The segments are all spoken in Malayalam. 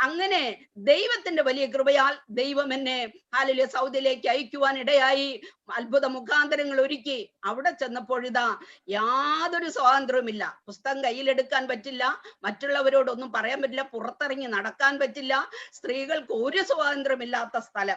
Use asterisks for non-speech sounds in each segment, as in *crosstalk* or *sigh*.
അങ്ങനെ ദൈവത്തിന്റെ വലിയ കൃപയാൽ ദൈവം എന്നെ ഹാലിലെ സൗദിയിലേക്ക് അയക്കുവാൻ ഇടയായി. അത്ഭുത മുഖാന്തരങ്ങൾ ഒരുക്കി. അവിടെ ചെന്നപ്പോഴിതാ യാതൊരു സ്വാതന്ത്ര്യവുമില്ല. പുസ്തകം കയ്യിലെടുക്കാൻ പറ്റില്ല. മറ്റുള്ളവരോടൊന്നും പറയാൻ പറ്റില്ല. പുറത്തിറങ്ങി നടക്കാൻ പറ്റില്ല. സ്ത്രീകൾക്ക് ഒരു സ്വാതന്ത്ര്യമില്ലാത്ത സ്ഥലം.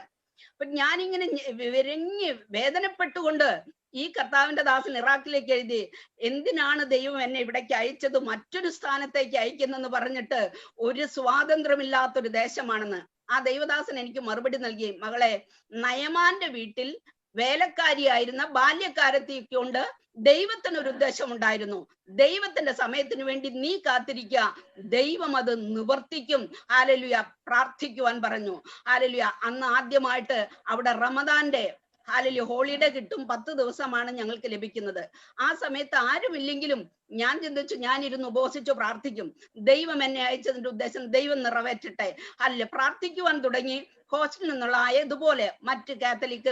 അപ്പൊ ഞാനിങ്ങനെ വിരങ്ങി വേദനപ്പെട്ടുകൊണ്ട് ഈ കർത്താവിന്റെ ദാസൻ ഇറാഖിലേക്ക് എഴുതി എന്തിനാണ് ദൈവം എന്നെ ഇവിടേക്ക് അയച്ചത്? മറ്റൊരു സ്ഥാനത്തേക്ക് അയക്കുന്നെന്ന് പറഞ്ഞിട്ട് ഒരു സ്വാതന്ത്ര്യമില്ലാത്തൊരു ദേശമാണെന്ന്. ആ ദൈവദാസൻ എനിക്ക് മറുപടി നൽകി മകളെ നയമാന്റെ വീട്ടിൽ വേലക്കാരിയായിരുന്ന ബാല്യക്കാരത്തെ കൊണ്ട് ദൈവത്തിന് ഒരു ഉദ്ദേശം ഉണ്ടായിരുന്നു. ദൈവത്തിന്റെ സമയത്തിന് വേണ്ടി നീ കാത്തിരിക്കുക. ദൈവം അത് നിവർത്തിക്കും. ആലലുയ പ്രാർത്ഥിക്കുവാൻ പറഞ്ഞു. ആലലുയ അന്ന് ആദ്യമായിട്ട് അവിടെ റമദാന്റെ ഹാലലി ഹോളിഡേ കിട്ടും പത്ത് ദിവസമാണ് ഞങ്ങൾക്ക് ലഭിക്കുന്നത്. ആ സമയത്ത് ആരുമില്ലെങ്കിലും ഞാൻ ചിന്തിച്ചു ഞാൻ ഇരുന്ന് ഉപവസിച്ചു പ്രാർത്ഥിക്കും. ദൈവം എന്നെ അയച്ചതിന്റെ ഉദ്ദേശം ദൈവം നിറവേറ്റട്ടെ. അല്ല? പ്രാർത്ഥിക്കുവാൻ തുടങ്ങി ഹോസ്റ്റലിൽ നിന്നുള്ള ആയതുപോലെ മറ്റ് കാത്തലിക്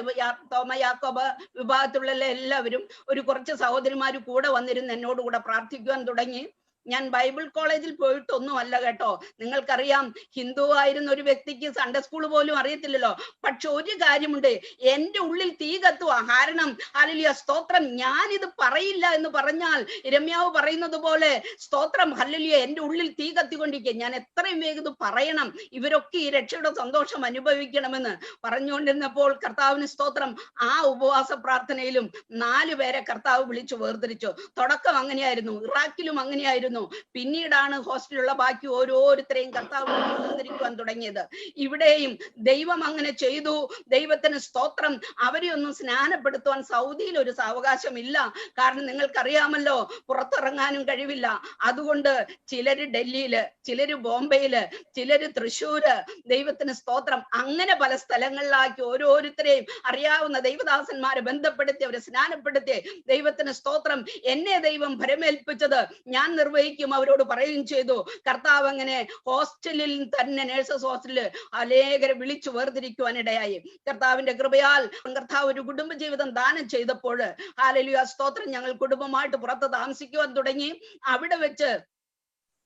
തോമ യാക്കോബ് വിഭാഗത്തിലുള്ള എല്ലാവരും ഒരു കുറച്ച് സഹോദരിമാര് കൂടെ വന്നിരുന്ന് എന്നോടുകൂടെ പ്രാർത്ഥിക്കുവാൻ തുടങ്ങി. ഞാൻ ബൈബിൾ കോളേജിൽ പോയിട്ടൊന്നുമല്ല കേട്ടോ. നിങ്ങൾക്കറിയാം ഹിന്ദു ആയിരുന്ന ഒരു വ്യക്തിക്ക് സൺഡേ സ്കൂൾ പോലും അറിയത്തില്ലല്ലോ. പക്ഷെ ഒരു കാര്യമുണ്ട് എന്റെ ഉള്ളിൽ തീ കത്തുക കാരണം അലിയ സ്തോത്രം ഞാൻ ഇത് പറയില്ല എന്ന് പറഞ്ഞാൽ രമ്യാവ് പറയുന്നത് പോലെ സ്തോത്രം ഹല്ലിയ എന്റെ ഉള്ളിൽ തീ കത്തിക്കൊണ്ടിരിക്കുക ഞാൻ എത്രയും വേഗം പറയണം. ഇവരൊക്കെ ഈ രക്ഷയുടെ സന്തോഷം അനുഭവിക്കണമെന്ന് പറഞ്ഞുകൊണ്ടിരുന്നപ്പോൾ കർത്താവിന് സ്തോത്രം. ആ ഉപവാസ പ്രാർത്ഥനയിലും നാലു പേരെ കർത്താവ് വിളിച്ചു വേർതിരിച്ചു. തുടക്കം അങ്ങനെയായിരുന്നു. ഇറാഖിലും അങ്ങനെയായിരുന്നു. പിന്നീടാണ് ഹോസ്റ്റലിലുള്ള ബാക്കി ഓരോരുത്തരെയും കർത്താവ് വിളിച്ച് വേർതിരിക്കുവാൻ തുടങ്ങിയത്. ഇവിടെയും ദൈവം അങ്ങനെ ചെയ്തു. ദൈവത്തിന് സ്തോത്രം. അവരെ ഒന്നും സ്നാനപ്പെടുത്തുവാൻ സൗദിയിൽ ഒരു സാവകാശം ഇല്ല കാരണം നിങ്ങൾക്കറിയാമല്ലോ പുറത്തിറങ്ങാനും കഴിവില്ല. അതുകൊണ്ട് ചിലര് ഡൽഹിയിൽ ചിലര് ബോംബെയിൽ ചിലര് തൃശ്ശൂര് ദൈവത്തിന് സ്തോത്രം. അങ്ങനെ പല സ്ഥലങ്ങളിലാക്കി ഓരോരുത്തരെയും അറിയാവുന്ന ദൈവദാസന്മാരെ ബന്ധപ്പെടുത്തി അവരെ സ്നാനപ്പെടുത്തി ദൈവത്തിന് സ്തോത്രം. എന്നെ ദൈവം ഭരമേൽപ്പിച്ചത് ഞാൻ നിർവഹിക്കും അവരോട് പറയുകയും ചെയ്തു. കർത്താവ് അങ്ങനെ ഹോസ്റ്റലിൽ തന്നെ നേഴ്സസ് ഹോസ്റ്റലിൽ അനേകരെ വിളിച്ചു വേർതിരിക്കുവാൻ ഇടയായി. കർത്താവിന്റെ കൃപയാൽ കർത്താവ് ഒരു കുടുംബ ജീവിതം ദാനം ചെയ്തപ്പോൾ ഹാലലിയ സ്തോത്രം ഞങ്ങൾ കുടുംബമായിട്ട് പുറത്ത് താമസിക്കുവാൻ തുടങ്ങി. അവിടെ വെച്ച്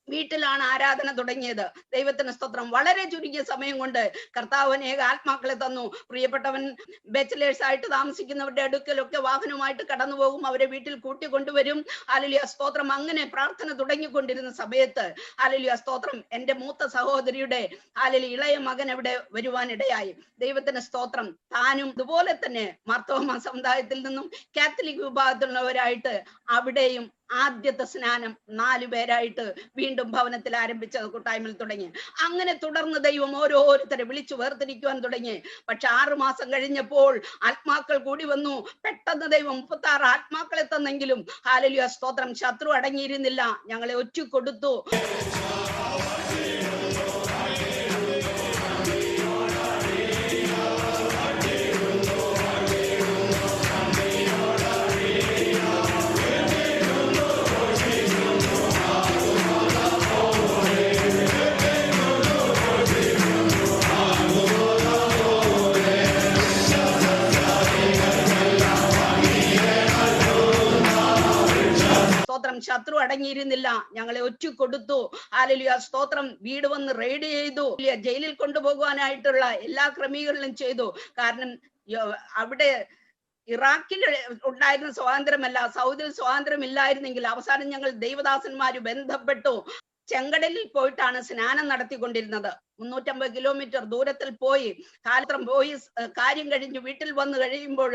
വീട്ടിലാണ് ആരാധന തുടങ്ങിയത്. ദൈവത്തിന് സ്തോത്രം. വളരെ ചുരുങ്ങിയ സമയം കൊണ്ട് കർത്താവ് അനേക ആത്മാക്കളെ തന്നു. പ്രിയപ്പെട്ടവൻ ബാച്ചിലേഴ്സ് ആയിട്ട് താമസിക്കുന്നവരുടെ അടുക്കലൊക്കെ വാഹനമായിട്ട് കടന്നു പോകും അവരെ വീട്ടിൽ കൂട്ടിക്കൊണ്ടുവരും. അലലിയ സ്തോത്രം. അങ്ങനെ പ്രാർത്ഥന തുടങ്ങിക്കൊണ്ടിരുന്ന സമയത്ത് അലലിയ സ്തോത്രം. എന്റെ മൂത്ത സഹോദരിയുടെ അലലി ഇളയ മകൻ അവിടെ വരുവാനിടയായി. ദൈവത്തിന് സ്തോത്രം. താനും ഇതുപോലെ തന്നെ മാർത്തോമ സമുദായത്തിൽ നിന്നും കാത്തലിക് വിഭാഗത്തിലുള്ളവരായിട്ട് അവിടെയും ആദ്യത്തെ സ്നാനം നാലു പേരായിട്ട് വീണ്ടും ഭവനത്തിൽ ആരംഭിച്ച കൂട്ടായ്മയിൽ തുടങ്ങി. അങ്ങനെ തുടർന്ന് ദൈവം ഓരോരുത്തരെ വിളിച്ചു വേർതിരിക്കുവാൻ തുടങ്ങി. പക്ഷെ ആറു മാസം കഴിഞ്ഞപ്പോൾ ആത്മാക്കൾ കൂടി വന്നു. പെട്ടെന്ന് ദൈവം മുപ്പത്തി ആറ് ആത്മാക്കളെ തന്നെങ്കിലും ഹാലലിയ സ്തോത്രം ശത്രു അടങ്ങിയിരുന്നില്ല. ഞങ്ങളെ ഒറ്റ കൊടുത്തു അടങ്ങിയിരുന്നില്ല. ഞങ്ങളെ ഒറ്റ കൊടുത്തു ആലലിയ സ്തോത്രം. വീട് വന്ന് റെയ്ഡ് ചെയ്തു. ജയിലിൽ കൊണ്ടുപോകുവാനായിട്ടുള്ള എല്ലാ ക്രമീകരണങ്ങളും ചെയ്തു. കാരണം അവിടെ ഇറാഖിൽ ഉണ്ടായിരുന്ന സ്വാതന്ത്ര്യമല്ല. സൗദിയിൽ സ്വാതന്ത്ര്യമില്ലായിരുന്നെങ്കിൽ അവസാനം ഞങ്ങൾ ദൈവദാസന്മാര് ബന്ധപ്പെട്ടു. ചെങ്കടലിൽ പോയിട്ടാണ് സ്നാനം നടത്തിക്കൊണ്ടിരുന്നത്. മുന്നൂറ്റമ്പത് കിലോമീറ്റർ ദൂരത്തിൽ പോയി കാലത്രം പോയി കാര്യം കഴിഞ്ഞ് വീട്ടിൽ വന്ന് കഴിയുമ്പോൾ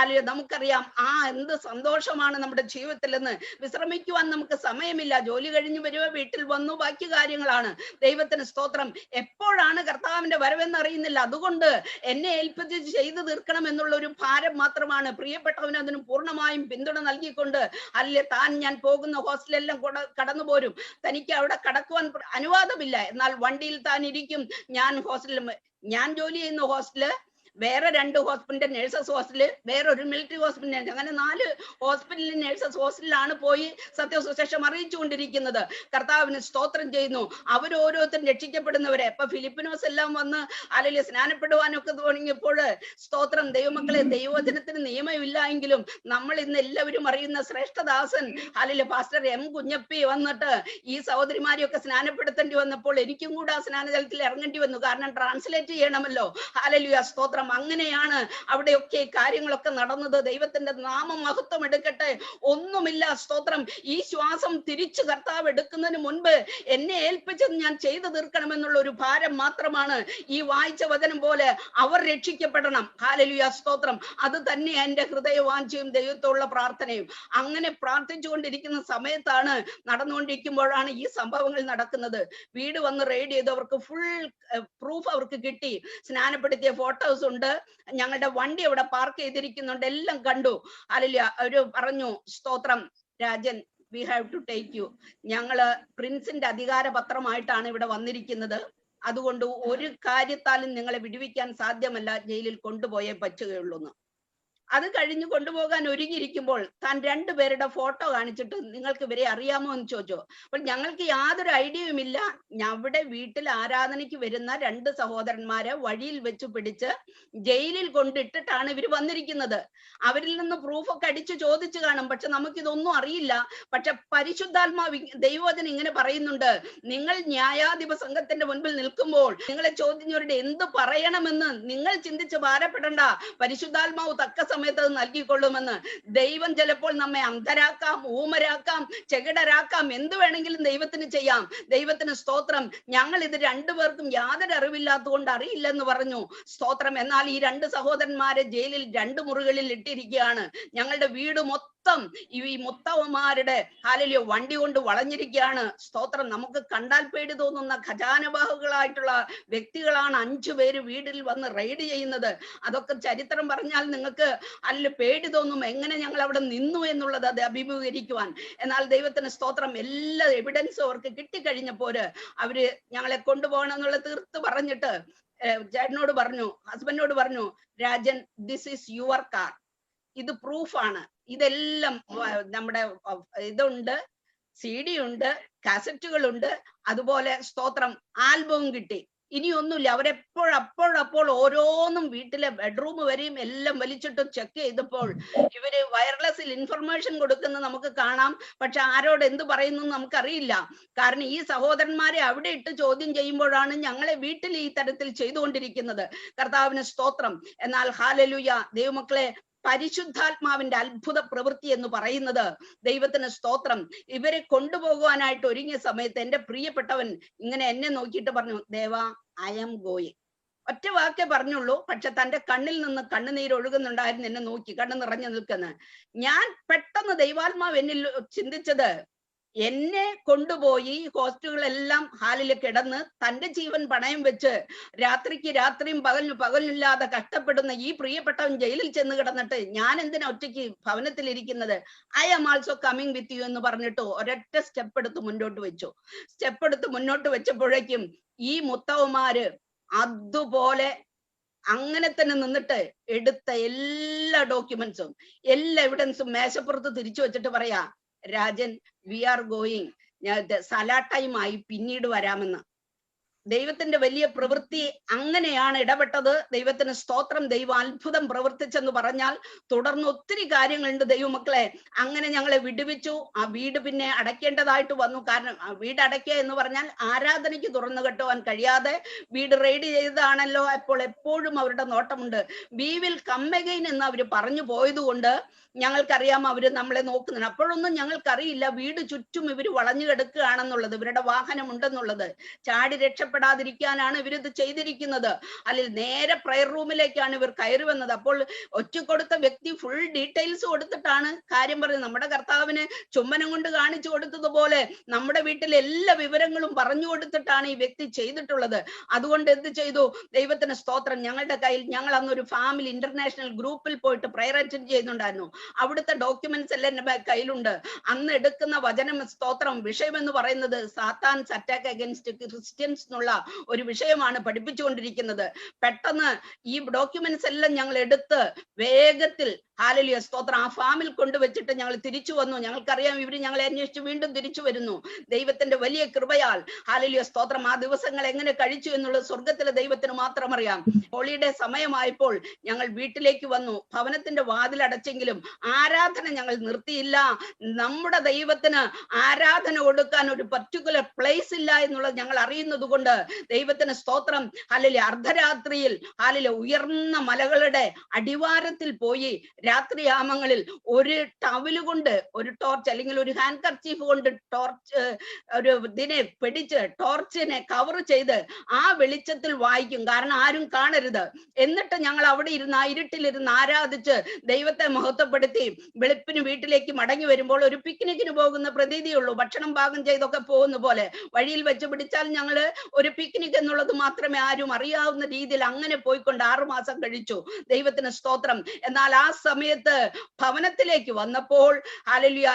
ആലോ നമുക്കറിയാം ആ എന്ത് സന്തോഷമാണ് നമ്മുടെ ജീവിതത്തിൽ നിന്ന് വിശ്രമിക്കുവാൻ നമുക്ക് സമയമില്ല. ജോലി കഴിഞ്ഞ് വരുക വീട്ടിൽ വന്നു ബാക്കി കാര്യങ്ങളാണ്. ദൈവത്തിന് സ്തോത്രം. എപ്പോഴാണ് കർത്താവിന്റെ വരവെന്ന് അറിയുന്നില്ല അതുകൊണ്ട് എന്നെ ഏൽപ്പിച്ച് ചെയ്തു തീർക്കണം എന്നുള്ള ഒരു ഭാരം മാത്രമാണ്. പ്രിയപ്പെട്ടവന് അതിന് പൂർണമായും പിന്തുണ നൽകിക്കൊണ്ട് അല്ലെ താൻ ഞാൻ പോകുന്ന ഹോസ്റ്റലെല്ലാം കടന്നു പോരും തനിക്ക് അവിടെ കടക്കുവാൻ അനുവാദമില്ല. എന്നാൽ വണ്ടിയിൽ താൻ ഇരിക്കും. ഞാൻ ഹോസ്റ്റലിൽ ഞാൻ ജോലി ചെയ്യുന്ന ഹോസ്റ്റൽ വേറെ രണ്ട് ഹോസ്പിറ്റലിന്റെ നേഴ്സസ് ഹോസ്റ്റൽ വേറെ ഒരു മിലിറ്ററി ഹോസ്പിറ്റൽ അങ്ങനെ നാല് ഹോസ്പിറ്റലിന്റെ നേഴ്സസ് ഹോസ്റ്റലിലാണ് പോയി സത്യസുശേഷം അറിയിച്ചുകൊണ്ടിരിക്കുന്നത്. കർത്താവിന് സ്തോത്രം ചെയ്യുന്നു. അവർ ഓരോരുത്തരും രക്ഷിക്കപ്പെടുന്നവരെ. ഇപ്പൊ ഫിലിപ്പിനോസ് എല്ലാം വന്ന് അല്ലെങ്കിൽ സ്നാനപ്പെടുവാനൊക്കെ തുടങ്ങിയപ്പോൾ സ്തോത്രം. ദൈവമക്കളെ ദൈവവചനത്തിന് നിയമമില്ല എങ്കിലും നമ്മൾ ഇന്ന് എല്ലാവരും അറിയുന്ന ശ്രേഷ്ഠദാസൻ അല്ലെങ്കിൽ പാസ്റ്റർ എം കുഞ്ഞപ്പി വന്നിട്ട് ഈ സഹോദരിമാരെയൊക്കെ സ്നാനപ്പെടുത്തേണ്ടി വന്നപ്പോൾ എനിക്കും കൂടെ ആ സ്നാനജലത്തിൽ ഇറങ്ങേണ്ടി വന്നു. കാരണം ട്രാൻസ്ലേറ്റ് ചെയ്യണമല്ലോ. ഹാലലുയ സ്തോത്രം. അങ്ങനെയാണ്. അവിടെയൊക്കെ കാര്യങ്ങളൊക്കെ നടന്നത്. ദൈവത്തിന്റെ നാമം മഹത്വം എടുക്കട്ടെ. ഒന്നുമില്ല സ്തോത്രം. ഈ ശ്വാസം തിരിച്ചു കർത്താവ് എടുക്കുന്നതിന് മുൻപ് എന്നെ ഏൽപ്പിച്ചത് ഞാൻ ചെയ്തു തീർക്കണമെന്നുള്ള ഒരു ഭാരം മാത്രമാണ് ഈ വായിച്ച വചനം പോലെ അവർ രക്ഷിക്കപ്പെടണം. ഹാലലുയ സ്തോത്രം. അത് തന്നെ എന്റെ ഹൃദയവാഞ്ചയും ദൈവത്തോടുള്ള പ്രാർത്ഥനയും. അങ്ങനെ പ്രാർത്ഥിച്ചുകൊണ്ടിരിക്കുന്ന സമയത്താണ് നടന്നുകൊണ്ടിരിക്കുമ്പോഴാണ് ഈ സംഭവങ്ങൾ നടക്കുന്നത്. വീട് വന്ന് റെയ്ഡ് ചെയ്ത് അവർക്ക് ഫുൾ പ്രൂഫ് അവർക്ക് കിട്ടി. സ്നാനപ്പെടുത്തിയ ഫോട്ടോസ് ഞങ്ങളുടെ വണ്ടി അവിടെ പാർക്ക് ചെയ്തിരിക്കുന്നുണ്ട്. എല്ലാം കണ്ടു. അല്ലെ അവർ പറഞ്ഞു സ്തോത്രം Rajan we have to take you ഞങ്ങൾ പ്രിൻസിന്റെ അധികാര പത്രമായിട്ടാണ് ഇവിടെ വന്നിരിക്കുന്നത്. അതുകൊണ്ട് ഒരു കാര്യത്താലും നിങ്ങളെ വിടുവിക്കാൻ സാധ്യമല്ല ജയിലിൽ കൊണ്ടുപോയേ പറ്റുകയുള്ളൂ അത് കഴിഞ്ഞു കൊണ്ടുപോകാൻ ഒരുങ്ങിയിരിക്കുമ്പോൾ താൻ രണ്ടുപേരുടെ ഫോട്ടോ കാണിച്ചിട്ട് നിങ്ങൾക്ക് ഇവരെ അറിയാമോ എന്ന് ചോദിച്ചോ. അപ്പോൾ ഞങ്ങൾക്ക് യാതൊരു ഐഡിയയും ഇല്ല. അവിടെ വീട്ടിൽ ആരാധനയ്ക്ക് വരുന്ന രണ്ട് സഹോദരന്മാരെ വഴിയിൽ വെച്ച് പിടിച്ച് ജയിലിൽ കൊണ്ടിട്ടിട്ടാണ് ഇവർ വന്നിരിക്കുന്നത്. അവരിൽ നിന്ന് പ്രൂഫൊക്കെ അടിച്ചു ചോദിച്ചു കാണും. പക്ഷെ നമുക്കിതൊന്നും അറിയില്ല. പക്ഷെ പരിശുദ്ധാത്മാവ് ദൈവത്തിന് ഇങ്ങനെ പറയുന്നുണ്ട്. നിങ്ങൾ ന്യായാധിപ സംഘത്തിന്റെ മുൻപിൽ നിൽക്കുമ്പോൾ നിങ്ങളെ ചോദിച്ചവരുടെ എന്ത് പറയണമെന്ന് നിങ്ങൾ ചിന്തിച്ച് ഭാരപ്പെടണ്ട. പരിശുദ്ധാത്മാവ് തക്ക സമയത്ത് അത് നൽകിക്കൊള്ളുമെന്ന്. ദൈവം ചിലപ്പോൾ നമ്മെ അന്ധരാക്കാം ഊമരാക്കാം ചെകിടരാക്കാം എന്ത് വേണമെങ്കിലും ദൈവത്തിന് ചെയ്യാം. ദൈവത്തിന് സ്തോത്രം. ഞങ്ങൾ ഇത് രണ്ടുപേർക്കും യാതൊരു അറിവില്ലാത്തതുകൊണ്ട് അറിയില്ലെന്ന് പറഞ്ഞു. സ്തോത്രം. എന്നാൽ ഈ രണ്ട് സഹോദരന്മാരെ ജയിലിൽ രണ്ട് മുറികളിൽ ഇട്ടിരിക്കുകയാണ്. ഞങ്ങളുടെ വീട് മൊത്തം ഈ മുത്തവന്മാരുടെ ഹാലിലിയോ വണ്ടി കൊണ്ട് വളഞ്ഞിരിക്കുകയാണ്. സ്തോത്രം. നമുക്ക് കണ്ടാൽ പേടി തോന്നുന്ന ഖജാനബാഹുകളായിട്ടുള്ള വ്യക്തികളാണ് അഞ്ചു പേര് വീട്ടിൽ വന്ന് റെയ്ഡ് ചെയ്യുന്നത്. അതൊക്കെ ചരിത്രം പറഞ്ഞാൽ നിങ്ങൾക്ക് അല്ല പേടി തോന്നും. എങ്ങനെ ഞങ്ങൾ അവിടെ നിന്നു എന്നുള്ളത് അത് അഭിമുഖീകരിക്കുവാൻ. എന്നാൽ ദൈവത്തിന് സ്തോത്രം. എല്ലാ എവിഡൻസും അവർക്ക് കിട്ടിക്കഴിഞ്ഞപ്പോൾ അവർ ഞങ്ങളെ കൊണ്ടുപോകണം എന്നുള്ള തീർത്ത് പറഞ്ഞിട്ട് ചേട്ടനോട് പറഞ്ഞു ഹസ്ബൻഡിനോട് പറഞ്ഞു Rajan this is your car ഇത് പ്രൂഫാണ് ഇതെല്ലാം നമ്മുടെ ഇതുണ്ട് സി ഡി ഉണ്ട് കാസറ്റുകളുണ്ട് അതുപോലെ സ്തോത്രം ആൽബവും കിട്ടി. ഇനിയൊന്നുമില്ല. അവരെപ്പോഴപ്പോഴപ്പോൾ ഓരോന്നും വീട്ടിലെ ബെഡ്റൂം വരെയും എല്ലാം വലിച്ചിട്ട് ചെക്ക് ചെയ്തപ്പോൾ ഇവർ വയർലെസ്സിൽ ഇൻഫർമേഷൻ കൊടുക്കുന്ന നമുക്ക് കാണാം. പക്ഷെ ആരോട് എന്ത് പറയുന്നു നമുക്കറിയില്ല. കാരണം ഈ സഹോദരന്മാരെ അവിടെ ഇട്ട് ചോദ്യം ചെയ്യുമ്പോഴാണ് ഞങ്ങളെ വീട്ടിൽ ഈ തരത്തിൽ ചെയ്തുകൊണ്ടിരിക്കുന്നത്. കർത്താവിന് സ്തോത്രം. എന്നാൽ ഹാലലുയ ദൈവമക്കളെ പരിശുദ്ധാത്മാവിന്റെ അത്ഭുത പ്രവൃത്തി എന്ന് പറയുന്നത് ദൈവത്തിന് സ്തോത്രം. ഇവരെ കൊണ്ടുപോകുവാനായിട്ട് ഒരുങ്ങിയ സമയത്ത് എന്റെ പ്രിയപ്പെട്ടവൻ ഇങ്ങനെ എന്നെ നോക്കിയിട്ട് പറഞ്ഞു ദേവ ഐ എം ഗോയിങ് ഒറ്റ വാക്കേ പറഞ്ഞുള്ളൂ. പക്ഷെ തന്റെ കണ്ണിൽ നിന്ന് കണ്ണുനീര് ഒഴുകുന്നുണ്ടായിരുന്നു എന്നെ നോക്കി കണ്ണു നിറഞ്ഞു നിൽക്കുന്നത് ഞാൻ പെട്ടെന്ന് ദൈവാത്മാവ് എന്നിൽ ചിന്തിച്ചത് എന്നെ കൊണ്ടുപോയി ഹോസ്റ്റലുകളെല്ലാം ഹാലിൽ കിടന്ന് തന്റെ ജീവൻ പണയം വെച്ച് രാത്രിക്ക് രാത്രിയും പകലിന് പകലില്ലാതെ കഷ്ടപ്പെടുന്ന ഈ പ്രിയപ്പെട്ടവൻ ജയിലിൽ ചെന്ന് കിടന്നിട്ട് ഞാൻ എന്തിനാ ഒറ്റയ്ക്ക് ഭവനത്തിൽ ഇരിക്കുന്നത്? I am also coming with you എന്ന് പറഞ്ഞിട്ട് ഒരൊറ്റ സ്റ്റെപ്പ് എടുത്ത് മുന്നോട്ട് വെച്ചു. സ്റ്റെപ്പ് എടുത്ത് മുന്നോട്ട് വെച്ചപ്പോഴേക്കും ഈ മുത്തവന്മാര് അതുപോലെ അങ്ങനെ തന്നെ നിന്നിട്ട് എടുത്ത എല്ലാ ഡോക്യുമെന്റ്സും എല്ലാ എവിഡൻസും മേശപ്പുറത്ത് തിരിച്ചു വെച്ചിട്ട് പറയാ രാജൻ വി ആർ ഗോയിങ് സലാ ടൈം ആയി പിന്നീട് വരാമെന്ന്. ദൈവത്തിന്റെ വലിയ പ്രവൃത്തി അങ്ങനെയാണ് ഇടപെട്ടത്. ദൈവത്തിന് സ്തോത്രം ദൈവം അത്ഭുതം പ്രവർത്തിച്ചെന്ന് പറഞ്ഞാൽ തുടർന്ന് ഒത്തിരി കാര്യങ്ങളുണ്ട് ദൈവമക്കളെ. അങ്ങനെ ഞങ്ങളെ വിടുവിച്ചു. ആ വീട് പിന്നെ അടയ്ക്കേണ്ടതായിട്ട് വന്നു. കാരണം വീട് അടയ്ക്കുക എന്ന് പറഞ്ഞാൽ ആരാധനയ്ക്ക് തുറന്നു കെട്ടുവാൻ കഴിയാതെ വീട് റെയ്ഡ് ചെയ്തതാണല്ലോ. അപ്പോൾ എപ്പോഴും അവരുടെ നോട്ടമുണ്ട്. വി വിൽ കമ്മഗൈൻ എന്ന് അവർ പറഞ്ഞു പോയതുകൊണ്ട് ഞങ്ങൾക്കറിയാം അവർ നമ്മളെ നോക്കുന്നുണ്ട് അപ്പോഴൊന്നും ഞങ്ങൾക്കറിയില്ല. വീട് ചുറ്റും ഇവർ വളഞ്ഞു കിടക്കുകയാണെന്നുള്ളത്. ഇവരുടെ വാഹനം ഉണ്ടെന്നുള്ളത് ചാടി രക്ഷപ്പെടാതിരിക്കാനാണ് ഇവരിത് ചെയ്തിരിക്കുന്നത്. അല്ലെങ്കിൽ നേരെ പ്രയർ റൂമിലേക്കാണ് ഇവർ കയറി വന്നത് അപ്പോൾ കൊടുത്ത വ്യക്തി ഫുൾ ഡീറ്റെയിൽസ് കൊടുത്തിട്ടാണ് കാര്യം പറയുന്നത് നമ്മുടെ കർത്താവിന് ചുമ്മനം കൊണ്ട് കാണിച്ചു കൊടുത്തതുപോലെ നമ്മുടെ വീട്ടിലെ എല്ലാ വിവരങ്ങളും പറഞ്ഞു കൊടുത്തിട്ടാണ് ഈ വ്യക്തി ചെയ്തിട്ടുള്ളത്. അതുകൊണ്ട് എന്ത് ചെയ്തു? ദൈവത്തിന് സ്തോത്രം. ഞങ്ങളുടെ കയ്യിൽ ഞങ്ങൾ അന്ന് ഒരു ഫാമിലി ഇന്റർനാഷണൽ ഗ്രൂപ്പിൽ പോയിട്ട് പ്രയർ അറ്റൻഡ് ചെയ്യുന്നുണ്ടായിരുന്നു. അവിടുത്തെ ഡോക്യുമെന്റ്സ് എല്ലാം എന്റെ കയ്യിലുണ്ട്. അന്ന് എടുക്കുന്ന വചനം സ്തോത്രം വിഷയം എന്ന് പറയുന്നത് സാത്താൻ അറ്റാക്ക് അഗൈൻസ്റ്റ് ക്രിസ്ത്യൻസ് എന്നുള്ള ഒരു വിഷയമാണ് പഠിപ്പിച്ചുകൊണ്ടിരിക്കുന്നത്. പെട്ടെന്ന് ഈ ഡോക്യുമെന്റ്സ് എല്ലാം ഞങ്ങൾ എടുത്ത് വേഗത്തിൽ ഹാലലിയ സ്തോത്രം ആ ഫാമിൽ കൊണ്ടുവച്ചിട്ട് ഞങ്ങൾ തിരിച്ചു വന്നു. ഞങ്ങൾക്കറിയാം ഇവർ ഞങ്ങളെ അന്വേഷിച്ച് വീണ്ടും തിരിച്ചു വരുന്നു. ദൈവത്തിന്റെ വലിയ കൃപയാൽ ഹാലലിയ സ്തോത്രം ആ ദിവസങ്ങൾ എങ്ങനെ കഴിച്ചു എന്നുള്ളത് സ്വർഗത്തിലെ ദൈവത്തിന് മാത്രം അറിയാം. ഹോളിയുടെ സമയമായപ്പോൾ ഞങ്ങൾ വീട്ടിലേക്ക് വന്നു. ഭവനത്തിന്റെ വാതിലടച്ചെങ്കിലും ആരാധന ഞങ്ങൾ നിർത്തിയില്ല. നമ്മുടെ ദൈവത്തിന് ആരാധന കൊടുക്കാൻ ഒരു പർട്ടിക്കുലർ പ്ലേസ് ഇല്ല എന്നുള്ളത് ഞങ്ങൾ അറിയുന്നത് കൊണ്ട് ദൈവത്തിന് സ്തോത്രം. അല്ലെങ്കിൽ അർദ്ധരാത്രിയിൽ ഹാലലിയ ഉയർന്ന മലകളുടെ അടിവാരത്തിൽ പോയി രാത്രിയാമങ്ങളിൽ ഒരു ടവൽ കൊണ്ട് ഒരു ടോർച്ച് അല്ലെങ്കിൽ ഒരു ഹാൻഡ് കർച്ചീഫ് കൊണ്ട് ടോർച്ച് ഒരു ഇതിനെ പിടിച്ച് ടോർച്ചിനെ കവർ ചെയ്ത് ആ വെളിച്ചത്തിൽ വായിക്കും. കാരണം ആരും കാണരുത്. എന്നിട്ട് ഞങ്ങൾ അവിടെ ഇരുന്ന് ഇരുട്ടിലിരുന്ന് ആരാധിച്ച് ദൈവത്തെ മഹത്വപ്പെടുത്തി വെളുപ്പിന് വീട്ടിലേക്ക് മടങ്ങി വരുമ്പോൾ ഒരു പിക്നിക്കിന് പോകുന്ന പ്രതീതിയുള്ളൂ ഭക്ഷണം പാകം ചെയ്തൊക്കെ പോകുന്ന പോലെ. വഴിയിൽ വെച്ച് പിടിച്ചാൽ ഞങ്ങൾ ഒരു പിക്നിക് എന്നുള്ളത് മാത്രമേ ആരും അറിയാവുന്ന രീതിയിൽ അങ്ങനെ പോയിക്കൊണ്ട് ആറുമാസം കഴിച്ചു. ദൈവത്തിന് സ്തോത്രം. എന്നാൽ ആ സമയത്ത് ഭവനത്തിലേക്ക് വന്നപ്പോൾ ഹാലലിയ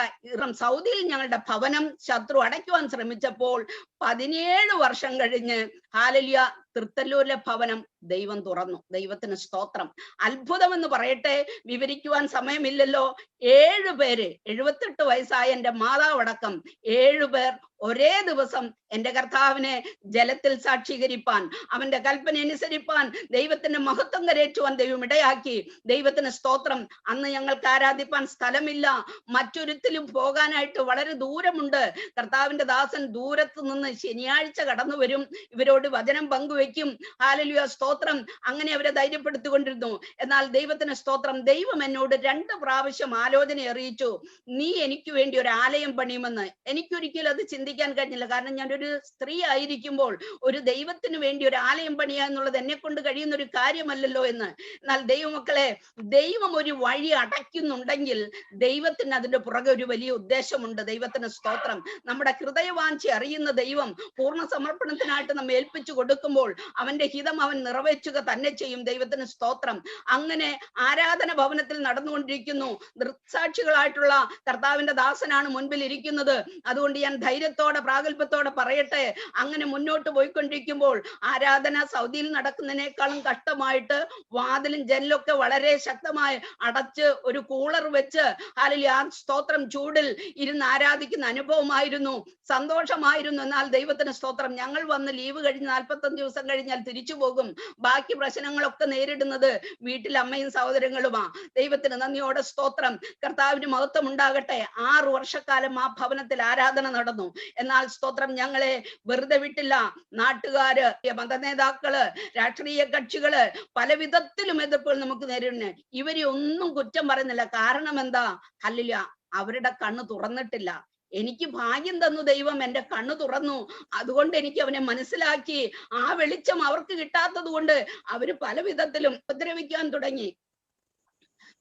സൗദിയിൽ ഞങ്ങളുടെ ഭവനം ശത്രു അടയ്ക്കുവാൻ ശ്രമിച്ചപ്പോൾ പതിനേഴ് വർഷം കഴിഞ്ഞ് ഹാലലിയ തൃത്തല്ലൂരിലെ ഭവനം ദൈവം തുറന്നു. ദൈവത്തിന് സ്തോത്രം. അത്ഭുതം എന്ന് പറയട്ടെ വിവരിക്കുവാൻ സമയമില്ലല്ലോ. ഏഴു പേര് എഴുപത്തെട്ട് വയസ്സായ എന്റെ മാതാവടക്കം ഏഴു പേർ ഒരേ ദിവസം എന്റെ കർത്താവിനെ ജലത്തിൽ സാക്ഷീകരിപ്പാൻ അവന്റെ കൽപ്പന അനുസരിപ്പാൻ ദൈവത്തിന്റെ മഹത്വം കരേറ്റുവാൻ ദൈവം ഇടയാക്കി. ദൈവത്തിന് സ്തോത്രം. അന്ന് ഞങ്ങൾക്ക് ആരാധിപ്പാൻ സ്ഥലമില്ല. മറ്റൊരുത്തിലും പോകാനായിട്ട് വളരെ ദൂരമുണ്ട്. കർത്താവിന്റെ ദാസൻ ദൂരത്ത് നിന്ന് ശനിയാഴ്ച കടന്നു വരും. ഇവരോട് വചനം പങ്കുവെക്കും ഹാലലിയ സ്തോത്രം. അങ്ങനെ അവരെ ധൈര്യപ്പെടുത്തിക്കൊണ്ടിരുന്നു. എന്നാൽ ദൈവത്തിന് സ്തോത്രം. ദൈവം എന്നോട് രണ്ട് പ്രാവശ്യം ആലോചന അറിയിച്ചു നീ എനിക്ക് വേണ്ടി ഒരു ആലയം പണിയുമെന്ന്. എനിക്കൊരിക്കലും അത് ചിന്തിക്കാൻ കഴിഞ്ഞില്ല. കാരണം ഞാൻ ഒരു സ്ത്രീ ആയിരിക്കുമ്പോൾ ഒരു ദൈവത്തിന് വേണ്ടി ഒരു ആലയം പണിയുക എന്നുള്ളത് എന്നെ കൊണ്ട് കഴിയുന്ന ഒരു കാര്യമല്ലല്ലോ എന്ന്. എന്നാൽ ദൈവമക്കളെ ദൈവം ഒരു വഴി അടയ്ക്കുന്നുണ്ടെങ്കിൽ ദൈവത്തിന് അതിന്റെ പുറകെ ഒരു വലിയ ഉദ്ദേശമുണ്ട്. ദൈവത്തിന് സ്തോത്രം. നമ്മുടെ ഹൃദയവാഞ്ചി അറിയുന്ന ദൈവം പൂർണ സമർപ്പണത്തിനായിട്ട് നമ്മൾ ഏൽപ്പിച്ചു കൊടുക്കുമ്പോൾ അവന്റെ ഹിതം അവൻ നിറവേറ്റുക തന്നെ ചെയ്യും. ദൈവത്തിന് സ്തോത്രം. അങ്ങനെ ആരാധന ഭവനത്തിൽ നടന്നുകൊണ്ടിരിക്കുന്നു. ദൃക്സാക്ഷികളായിട്ടുള്ള കർത്താവിന്റെ ദാസനാണ് മുൻപിൽ ഇരിക്കുന്നത്. അതുകൊണ്ട് ഞാൻ ധൈര്യത്തോടെ പ്രാഗൽഭ്യത്തോടെ പറയട്ടെ. അങ്ങനെ മുന്നോട്ട് പോയിക്കൊണ്ടിരിക്കുമ്പോൾ ആരാധന സൗദിയിൽ നടക്കുന്നതിനേക്കാളും കഷ്ടമായിട്ട് വാതിലും ജനലൊക്കെ വളരെ ശക്തമായി അടച്ച് ഒരു കൂളർ വെച്ച് അല്ലെങ്കിൽ ആ സ്തോത്രം ചൂടിൽ ഇരുന്ന് ആരാധിക്കുന്ന അനുഭവമായിരുന്നു. സന്തോഷമായിരുന്നു. എന്നാൽ ദൈവത്തിന് സ്തോത്രം. ഞങ്ങൾ വന്ന് ലീവ് കഴിഞ്ഞ് നാൽപ്പത്തഞ്ച് ദിവസം കഴിഞ്ഞാൽ തിരിച്ചു പോകും. ബാക്കി പ്രശ്നങ്ങളൊക്കെ നേരിടുന്നത് വീട്ടിൽ അമ്മയും സഹോദരങ്ങളുമാ. ദൈവത്തിന് നന്ദിയോടെ സ്തോത്രം. കർത്താവിന് മഹത്വം ഉണ്ടാകട്ടെ. ആറു വർഷക്കാലം ആ ഭവനത്തിൽ ആരാധന നടന്നു. എന്നാൽ സ്തോത്രം ഞങ്ങളെ വെറുതെ വിട്ടില്ല. നാട്ടുകാര് മത നേതാക്കൾ രാഷ്ട്രീയ കക്ഷികൾ പല വിധത്തിലും എതിർപ്പുകൾ നമുക്ക് നേരിടുന്നു ഇവരെ ഒന്നും കുറ്റം പറയുന്നില്ല. കാരണം എന്താ? അല്ലില്ല അവരുടെ കണ്ണ് തുറന്നിട്ടില്ല. എനിക്ക് ഭാഗ്യം തന്നു ദൈവം. എന്റെ കണ്ണു തുറന്നു. അതുകൊണ്ട് എനിക്ക് അവനെ മനസ്സിലാക്കി. ആ വെളിച്ചം അവർക്ക് കിട്ടാത്തത് കൊണ്ട് അവർ പല വിധത്തിലും ഉപദ്രവിക്കാൻ തുടങ്ങി.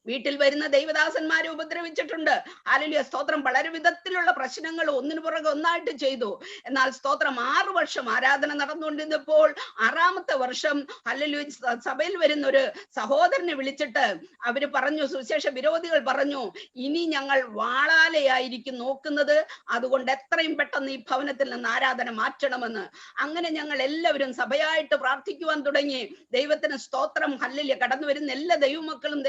വീട്ടിൽ വരുന്ന ദൈവദാസന്മാരെ ഉപദ്രവിച്ചിട്ടുണ്ട്. ആലുലിയ സ്തോത്രം. വളരെ വിധത്തിലുള്ള പ്രശ്നങ്ങൾ ഒന്നിനു പുറകെ ഒന്നായിട്ട് ചെയ്തു. എന്നാൽ സ്തോത്രം ആറ് വർഷം ആരാധന നടന്നുകൊണ്ടിരുന്നപ്പോൾ ആറാമത്തെ വർഷം അല്ലലു സഭയിൽ വരുന്ന ഒരു സഹോദരനെ വിളിച്ചിട്ട് അവർ പറഞ്ഞു സുവിശേഷ വിരോധികൾ പറഞ്ഞു ഇനി ഞങ്ങൾ വാളാലയായിരിക്കും നോക്കുന്നത്. അതുകൊണ്ട് എത്രയും പെട്ടെന്ന് ഈ ഭവനത്തിൽ നിന്ന് ആരാധന മാറ്റണമെന്ന്. അങ്ങനെ ഞങ്ങൾ എല്ലാവരും സഭയായിട്ട് പ്രാർത്ഥിക്കുവാൻ തുടങ്ങി. ദൈവത്തിന് സ്തോത്രം. ഹല്ലില്ല കടന്നു വരുന്ന എല്ലാ ദൈവമക്കളും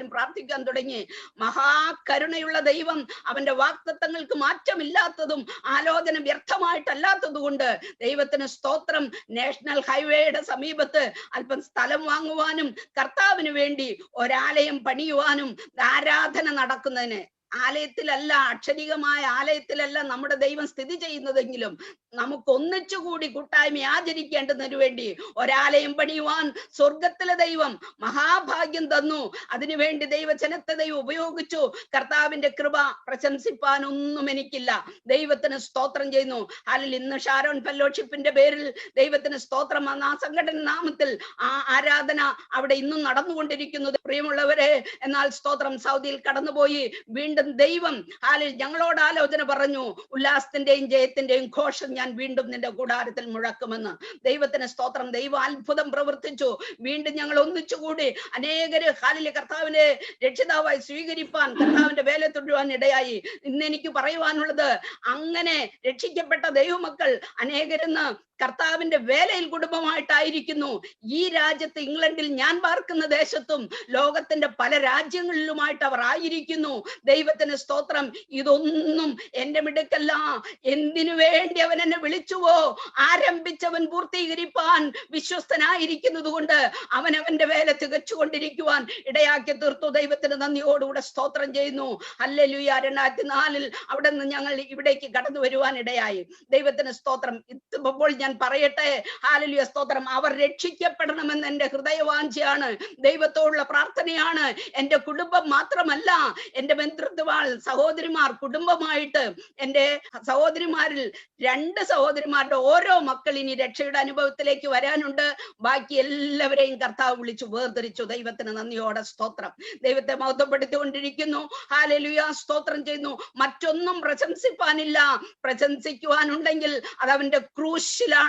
ദൈവദാസന്മാരും പ്രാർത്ഥിക്കാൻ തുടങ്ങി. മഹാകരുണയുള്ള ദൈവം അവന്റെ വാക്തത്വങ്ങൾക്ക് മാറ്റമില്ലാത്തതും ആലോചന വ്യർത്ഥമായിട്ടല്ലാത്തത് കൊണ്ട് ദൈവത്തിന് സ്തോത്രം. നാഷണൽ ഹൈവേയുടെ സമീപത്ത് അല്പം സ്ഥലം വാങ്ങുവാനും കർത്താവിന് വേണ്ടി ഒരാലയം പണിയുവാനും ആരാധന നടക്കുന്നതിന്. ആലയത്തിലല്ല അക്ഷരികമായ ആലയത്തിലല്ല നമ്മുടെ ദൈവം സ്ഥിതി ചെയ്യുന്നതെങ്കിലും നമുക്ക് ഒന്നിച്ചുകൂടി കൂട്ടായ്മ ആചരിക്കേണ്ടതിനു വേണ്ടി ഒരാലയം പണിയുവാൻ സ്വർഗത്തിലെ ദൈവം മഹാഭാഗ്യം തന്നു. അതിനുവേണ്ടി ദൈവജനത്തെ ദൈവം ഉപയോഗിച്ചു. കർത്താവിന്റെ കൃപ പ്രശംസിപ്പാൻ ഒന്നും എനിക്കില്ല. ദൈവത്തിന് സ്തോത്രം ചെയ്യുന്നു. അല്ലെങ്കിൽ ഇന്ന് ഷാരോൺ ഫെലോഷിപ്പിന്റെ പേരിൽ ദൈവത്തിന് സ്തോത്രം എന്ന ആ സംഘടന നാമത്തിൽ ആ ആരാധന അവിടെ ഇന്നും നടന്നുകൊണ്ടിരിക്കുന്നത് പ്രിയമുള്ളവരെ എന്നാൽ സ്തോത്രം സൗദിയിൽ കടന്നുപോയി. വീണ്ടും ദൈവം ഹാലിൽ ഞങ്ങളോട് ആലോചന പറഞ്ഞു. ഉല്ലാസത്തിന്റെയും ജയത്തിന്റെയും ഘോഷം ഞാൻ വീണ്ടും നിന്റെ കൂടാരത്തിൽ മുഴക്കുമെന്ന്. ദൈവത്തിന് സ്തോത്രം. ദൈവം അത്ഭുതം പ്രവർത്തിച്ചു. വീണ്ടും ഞങ്ങൾ ഒന്നിച്ചുകൂടി അനേകര് ഹാലിലെ കർത്താവിനെ രക്ഷിതാവായി സ്വീകരിപ്പാൻ കർത്താവിന്റെ വേല തുടരുവാൻ ഇടയായി. ഇന്ന് എനിക്ക് പറയുവാനുള്ളത് അങ്ങനെ രക്ഷിക്കപ്പെട്ട ദൈവമക്കൾ അനേകരിന്ന് കർത്താവിന്റെ വേലയിൽ കുടുംബമായിട്ടായിരിക്കുന്നു. ഈ രാജ്യത്ത് ഇംഗ്ലണ്ടിൽ ഞാൻ പാർക്കുന്ന ദേശത്തും ലോകത്തിന്റെ പല രാജ്യങ്ങളിലുമായിട്ട് അവർ ആയിരിക്കുന്നു. ദൈവത്തിന് സ്തോത്രം. ഇതൊന്നും എന്റെ മിടുക്കല്ല. എന്തിനു വേണ്ടി അവൻ എന്നെ വിളിച്ചുവോ? ആരംഭിച്ചവൻ പൂർത്തീകരിപ്പാൻ വിശ്വസ്തനായിരിക്കുന്നത് കൊണ്ട് അവൻ അവന്റെ വേല തികച്ചുകൊണ്ടിരിക്കുവാൻ ഇടയാക്കി തീർത്തു. ദൈവത്തിന് നന്ദിയോടുകൂടെ സ്തോത്രം ചെയ്യുന്നു. അല്ലെലുയ രണ്ടായിരത്തി നാലിൽ അവിടെ നിന്ന് ഞങ്ങൾ ഇവിടേക്ക് കടന്നു വരുവാൻ ഇടയായി. ദൈവത്തിന് സ്തോത്രം. ഇപ്പോൾ ഞാൻ പറയട്ടെ? ഹാലലിയ സ്തോത്രം. അവർ രക്ഷിക്കപ്പെടണമെന്ന് എന്റെ ഹൃദയവാഞ്ചയാണ് ദൈവത്തോടുള്ള പ്രാർത്ഥനയാണ്. എന്റെ കുടുംബം മാത്രമല്ല എന്റെ ബന്ധുത്വാൾ സഹോദരിമാർ കുടുംബമായിട്ട് എന്റെ സഹോദരിമാരിൽ രണ്ട് സഹോദരിമാരുടെ ഓരോ മക്കൾ ഇനി രക്ഷയുടെ അനുഭവത്തിലേക്ക് വരാനുണ്ട്. ബാക്കി എല്ലാവരെയും കർത്താവ് വിളിച്ചു വേർതിരിച്ചു. ദൈവത്തിന് നന്ദിയോടെ സ്തോത്രം. ദൈവത്തെ മഹത്വപ്പെടുത്തിക്കൊണ്ടിരിക്കുന്നു. ഹാലലുയ സ്തോത്രം ചെയ്യുന്നു. മറ്റൊന്നും പ്രശംസിപ്പാനില്ല. പ്രശംസിക്കുവാനുണ്ടെങ്കിൽ അത് അവന്റെ ക്രൂശിലാണ്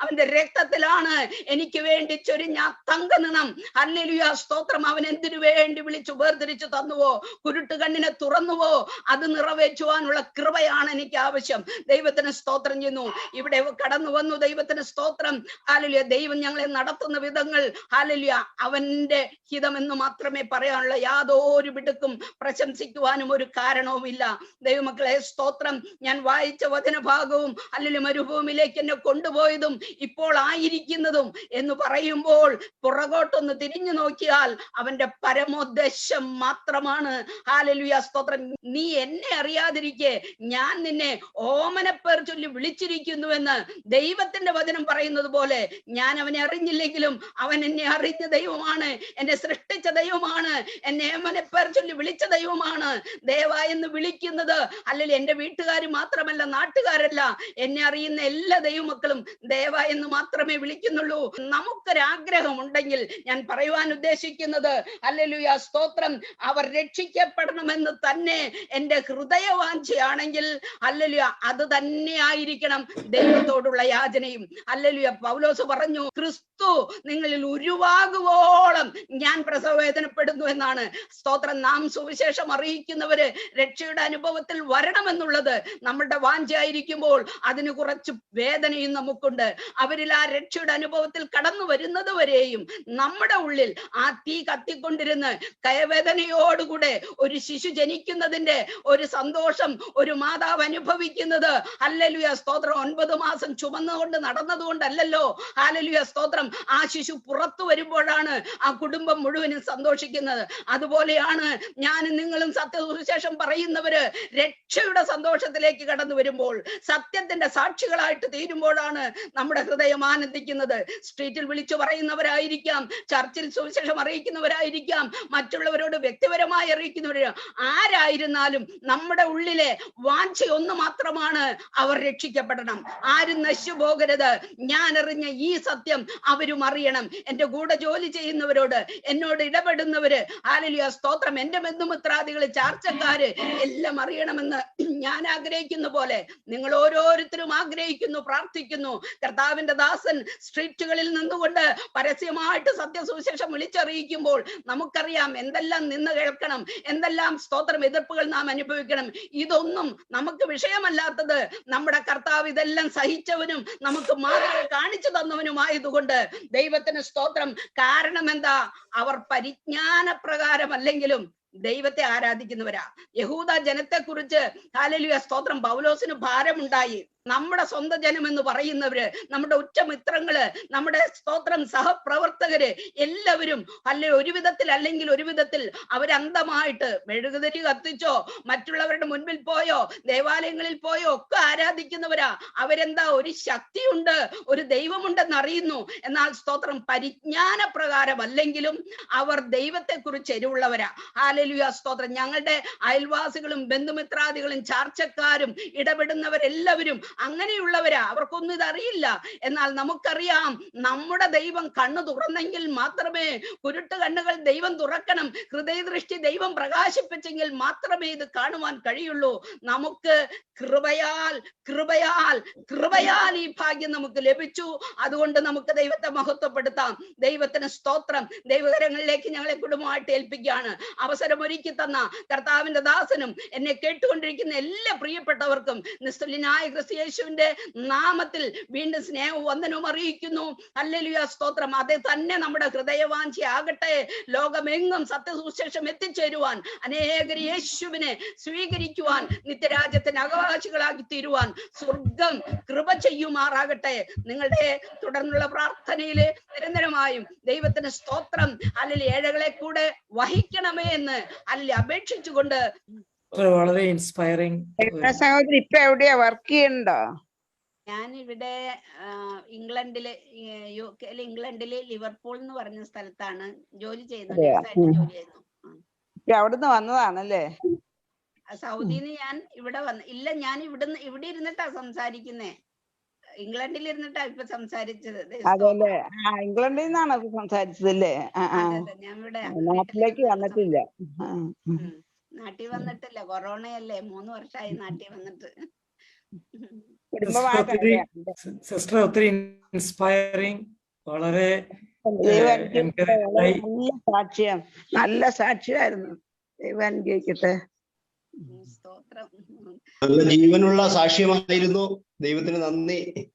അവന്റെ രക്തത്തിലാണ് എനിക്ക് വേണ്ടി ചൊരിഞ്ഞ തങ്ക നിണം ഹല്ലേലൂയ സ്തോത്രം. അവൻ എന്തിനു വേണ്ടി വിളിച്ചു വേർതിരിച്ചു തന്നുവോ? കുരുട്ട് കണ്ണിനെ തുറന്നുവോ? അത് നിറവേറ്റുവാനുള്ള കൃപയാണ് എനിക്ക് ആവശ്യം. ദൈവത്തിന് സ്തോത്രം ചെയ്യുന്നു. ഇവിടെ കടന്നു വന്നു. ദൈവത്തിന് സ്തോത്രം. ഹാലലിയ ദൈവം ഞങ്ങളെ നടത്തുന്ന വിധങ്ങൾ. ഹാലലിയ അവന്റെ ഹിതമെന്ന് മാത്രമേ പറയാനുള്ള യാതൊരു വിടുക്കും പ്രശംസിക്കുവാനും ഒരു കാരണവുമില്ല. ദൈവമക്കളെ സ്തോത്രം. ഞാൻ വായിച്ച വചനഭാഗവും അല്ലെങ്കിൽ മരുഭൂമിയിലേക്ക് എന്നെ കൊണ്ടുപോയതും ഇപ്പോൾ ആയിരിക്കുന്നതും എന്ന് പറയുമ്പോൾ പുറകോട്ടൊന്ന് തിരിഞ്ഞു നോക്കിയാൽ അവന്റെ പരമോദ്ദേശം മാത്രമാണ്. ഹാലലുയ സ്തോത്രം. നീ എന്നെ അറിയാതിരിക്കെ ഞാൻ നിന്നെ ഓമനപ്പേർ ചൊല്ലി വിളിച്ചിരിക്കുന്നുവെന്ന് ദൈവത്തിന്റെ വചനം പറയുന്നത് പോലെ ഞാൻ അവനെ അറിഞ്ഞില്ലെങ്കിലും അവൻ എന്നെ അറിഞ്ഞ ദൈവമാണ്. എന്നെ സൃഷ്ടിച്ച ദൈവമാണ്. എന്നെ ഓമനപ്പേർ ചൊല്ലി വിളിച്ച ദൈവമാണ്. ദേവ എന്ന് വിളിക്കുന്നത് അല്ലെങ്കിൽ എന്റെ വീട്ടുകാർ മാത്രമല്ല നാട്ടുകാരല്ല. എന്നെ അറിയുന്ന എല്ലാ ദൈവമക്കളും ദേവ എന്ന് മാത്രമേ വിളിക്കുന്നുള്ളൂ. നമുക്കൊരാഗ്രഹം ഉണ്ടെങ്കിൽ ഞാൻ പറയുവാൻ ഉദ്ദേശിക്കുന്നത് അല്ലെലുയ സ്തോത്രം. അവർ രക്ഷിക്കപ്പെടണമെന്ന് തന്നെ എന്റെ ഹൃദയവാഞ്ചയാണെങ്കിൽ അല്ലെലുയ അത് തന്നെ ആയിരിക്കണം ദൈവത്തോടുള്ള യാചനയും. അല്ലെലുയ പൗലോസ് പറഞ്ഞു ക്രിസ്തു നിങ്ങളിൽ ഉരുവാകുവോളം ഞാൻ പ്രസവവേദനപ്പെടുന്നു എന്നാണ്. സ്തോത്രം. നാം സുവിശേഷം അറിയിക്കുന്നവര് രക്ഷയുടെ അനുഭവത്തിൽ വരണമെന്നുള്ളത് നമ്മളുടെ വാഞ്ചയായിരിക്കുമ്പോൾ അതിന് കുറച്ച് വേദനയും നമുക്കുണ്ട്. അവരിൽ ആ രക്ഷയുടെ അനുഭവത്തിൽ കടന്നു വരുന്നത് വരെയും നമ്മുടെ ഉള്ളിൽ ആ തീ കത്തിക്കൊണ്ടിരുന്ന് കയവേദനയോടുകൂടെ ഒരു ശിശു ജനിക്കുന്നതിന്റെ ഒരു സന്തോഷം ഒരു മാതാവ് അനുഭവിക്കുന്നത്. അല്ലലുയ സ്തോത്രം. ഒൻപത് മാസം ചുമന്നുകൊണ്ട് നടന്നതുകൊണ്ടല്ലല്ലോ. ഹാലലുയ സ്തോത്രം. ആ ശിശു പുറത്തു വരുമ്പോഴാണ് ആ കുടുംബം മുഴുവനും സന്തോഷിക്കുന്നത്. അതുപോലെയാണ് ഞാനും നിങ്ങളും സത്യസുവിശേഷം പറയുന്നവര് രക്ഷയുടെ സന്തോഷത്തിലേക്ക് കടന്നു വരുമ്പോൾ സത്യത്തിന്റെ സാക്ഷികളായിട്ട് തീരുമ്പോഴാണ് നമ്മുടെ ഹൃദയം ആനന്ദിക്കുന്നത്. സ്ട്രീറ്റിൽ വിളിച്ചു പറയുന്നവരായിരിക്കാം ചർച്ചിൽ സുവിശേഷം അറിയിക്കുന്നവരായിരിക്കാം മറ്റുള്ളവരോട് വ്യക്തിപരമായി അറിയിക്കുന്നവരോ ആരായിരുന്നാലും നമ്മുടെ ഉള്ളിലെ വാഞ്ച ഒന്ന് മാത്രമാണ് അവർ രക്ഷിക്കപ്പെടണം. ആരും നശിച്ചു പോകരുത് ഞാൻ അറിഞ്ഞ ഈ സത്യം അവരും അറിയണം. എന്റെ കൂടെ ജോലി ചെയ്യുന്നവരോട് എന്നോട് ഇടപെടുന്നവര് ആലലിയ സ്തോത്രം. എന്റെ ബന്ധുമിത്രാദികൾ ചാർച്ചക്കാര് എല്ലാം അറിയണമെന്ന് ഞാൻ ആഗ്രഹിക്കുന്ന പോലെ നിങ്ങൾ ഓരോരുത്തരും ആഗ്രഹിക്കുന്നു പ്രാർത്ഥിക്കുന്നു. കർത്താവിന്റെ ദാസൻ സ്ട്രീറ്റുകളിൽ നിന്നുകൊണ്ട് പരസ്യമായിട്ട് സത്യസുവിശേഷം വിളിച്ചറിയിക്കുമ്പോൾ നമുക്കറിയാം എന്തെല്ലാം നിന്ന് കേൾക്കണം എന്തെല്ലാം സ്തോത്രം എതിർപ്പുകൾ നാം അനുഭവിക്കണം. ഇതൊന്നും നമുക്ക് വിഷയമല്ലാത്തത് നമ്മുടെ കർത്താവ് ഇതെല്ലാം സഹിച്ചവനും നമുക്ക് മാതൃക കാണിച്ചു തന്നവനുമായതുകൊണ്ട് ദൈവത്തിന് സ്തോത്രം. കാരണം എന്താ? അവർ പരിജ്ഞാന പ്രകാരമല്ലെങ്കിലും ദൈവത്തെ ആരാധിക്കുന്നവരാ. യഹൂദ ജനത്തെ കുറിച്ച് സ്തോത്രം പൗലോസിന് ഭാരമുണ്ടായി. നമ്മുടെ സ്വന്തം ജനം എന്ന് പറയുന്നവര് നമ്മുടെ ഉച്ചമിത്രങ്ങൾ നമ്മുടെ സ്തോത്രം സഹപ്രവർത്തകര് എല്ലാവരും അല്ലെ ഒരു വിധത്തിൽ അല്ലെങ്കിൽ ഒരു വിധത്തിൽ അവരന്തമായിട്ട് മെഴുകുതിരി കത്തിച്ചോ മറ്റുള്ളവരുടെ മുൻപിൽ പോയോ ദേവാലയങ്ങളിൽ പോയോ ഒക്കെ ആരാധിക്കുന്നവരാ. അവരെന്താ ഒരു ശക്തിയുണ്ട് ഒരു ദൈവമുണ്ടെന്ന് അറിയുന്നു. എന്നാൽ സ്തോത്രം പരിജ്ഞാന പ്രകാരം അല്ലെങ്കിലും അവർ ദൈവത്തെ കുറിച്ച് എരിവുള്ളവരാ. ഹാലലുയ സ്തോത്രം. ഞങ്ങളുടെ അയൽവാസികളും ബന്ധുമിത്രാദികളും ചാർച്ചക്കാരും ഇടപെടുന്നവരെല്ലാവരും അങ്ങനെയുള്ളവരാ. അവർക്കൊന്നും ഇതറിയില്ല. എന്നാൽ നമുക്കറിയാം നമ്മുടെ ദൈവം കണ്ണു തുറന്നെങ്കിൽ മാത്രമേ കുരുട്ട് കണ്ണുകൾ ദൈവം തുറക്കണം. ഹൃദയദൃഷ്ടി ദൈവം പ്രകാശിപ്പിച്ചെങ്കിൽ മാത്രമേ ഇത് കാണുവാൻ കഴിയുള്ളൂ. നമുക്ക് കൃപയാൽ കൃപയാൽ കൃപയാൽ ഈ ഭാഗ്യം നമുക്ക് ലഭിച്ചു. അതുകൊണ്ട് നമുക്ക് ദൈവത്തെ മഹത്വപ്പെടുത്താം. ദൈവത്തിന് സ്തോത്രം. ദൈവകരങ്ങളിലേക്ക് ഞങ്ങളെ കുടുംബമായിട്ട് ഏൽപ്പിക്കുകയാണ്. അവസരം ഒരുക്കി തന്ന കർത്താവിന്റെ ദാസനും എന്നെ കേട്ടുകൊണ്ടിരിക്കുന്ന എല്ലാ പ്രിയപ്പെട്ടവർക്കും നിസ്തുല്യനായ ക്രിസ്തു യേശുവിന്റെ നാമത്തിൽ വീണ്ടും സ്നേഹവും വന്ദനവും അറിയിക്കുന്നു. അല്ലെലുയ സ്തോത്രം. അത് തന്നെ നമ്മുടെ ഹൃദയവാഞ്ചി ആകട്ടെ. ലോകമെങ്ങും സത്യസുശേഷം എത്തിച്ചേരുവാൻ അനേകർ യേശുവിനെ സ്വീകരിക്കുവാൻ നിത്യരാജ്യത്തിന് അവകാശികളാക്കി തീരുവാൻ സ്വർഗം കൃപ ചെയ്യുമാറാകട്ടെ. നിങ്ങളുടെ തുടർന്നുള്ള പ്രാർത്ഥനയിൽ നിരന്തരമായും ദൈവത്തിന് സ്തോത്രം. അല്ലെങ്കിൽ ഏഴകളെ കൂടെ വഹിക്കണമേ എന്ന് അല്ലെങ്കിൽ അപേക്ഷിച്ചുകൊണ്ട് വളരെ ഇൻസ്പയറിംഗ് സഹോദരി ഇപ്പൊ എവിടെയാ? വർക്ക് ചെയ്യണ്ടോ? ഞാൻ ഇവിടെ ഇംഗ്ലണ്ടിൽ യു കെയിൽ ഇംഗ്ലണ്ടിൽ ലിവർപൂൾ എന്ന് പറഞ്ഞ സ്ഥലത്താണ് ജോലി ചെയ്യുന്നത്. ജോലി ചെയ്യുന്നു. അവിടുന്ന് വന്നതാണല്ലേ? സൗദിന്ന് ഞാൻ ഇവിടെ വന്ന് ഇല്ല ഞാൻ ഇവിടുന്ന് ഇവിടെ ഇരുന്നിട്ടാ സംസാരിക്കുന്നേ. ഇംഗ്ലണ്ടിൽ ഇരുന്നിട്ടാ ഇപ്പൊ സംസാരിച്ചത്. അതെല്ലേ? ആ ഇംഗ്ലണ്ടിൽ നിന്നാണ് സംസാരിച്ചത് ഞാൻ ഇവിടെ നാട്ടിലേക്ക് വന്നിട്ടില്ല. നാട്ടിൽ വന്നിട്ടില്ല. കൊറോണയല്ലേ. മൂന്ന് വർഷമായി നാട്ടിൽ വന്നിട്ട്. സിസ്റ്റർ ഒത്തിരി ഇൻസ്പയറിംഗ് വളരെ. നല്ല സാക്ഷ്യം. നല്ല സാക്ഷ്യമായിരുന്നു ദൈവം അനുഗ്രഹിക്കട്ടെ. നല്ല ജീവനുള്ള സാക്ഷ്യമായിരുന്നു. ദൈവത്തിന് നന്ദി.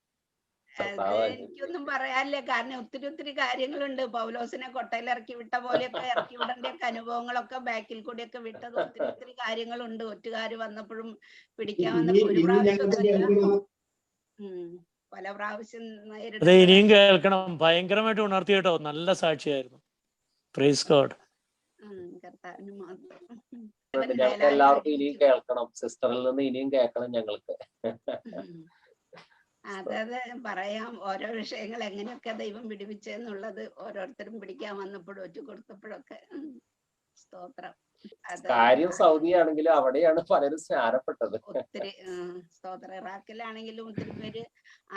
എനിക്കൊന്നും പറയാനില്ല. കാരണം ഒത്തിരി ഒത്തിരി കാര്യങ്ങളുണ്ട്. പൗലോസിനെ കൊട്ടയിൽ ഇറക്കി വിട്ട പോലെയൊക്കെ ഇറക്കി വിടേണ്ട അനുഭവങ്ങളൊക്കെ ബാക്കിൽ കൂടിയൊക്കെ വിട്ടത് ഒത്തിരി ഒത്തിരി കാര്യങ്ങളുണ്ട്. ഒറ്റുകാര് വന്നപ്പോഴും പിടിക്കാൻ വന്നപ്പോ ഒരു പ്രാവശ്യം. പല പ്രാവശ്യം അതെ ഇനിയും കേൾക്കണം. ഭയങ്കരമായിട്ട് ഉണർത്തി കേട്ടോ. നല്ല സാക്ഷിയായിരുന്നു. പ്രൈസ് ഗോഡ് എല്ലാവർക്കും ഇനിയും കേൾക്കണം. സിസ്റ്ററിൽ നിന്ന് ഇനിയും കേൾക്കണം ഞങ്ങൾക്ക്. അതെ പറയാം. ഓരോ വിഷയങ്ങൾ എങ്ങനെയൊക്കെ ദൈവം പിടിപ്പിച്ചെന്നുള്ളത് ഓരോരുത്തരും പിടിക്കാൻ വന്നപ്പോഴും ഒറ്റ കൊടുത്തപ്പോഴൊക്കെ. സ്തോത്രം. കാര്യം സൗദി ആണെങ്കിലും അവിടെയാണ് പലരും സ്നാനപ്പെട്ടത്. ഒത്തിരി സ്തോത്ര. ഇറാഖിലാണെങ്കിലും ഒത്തിരി പേര്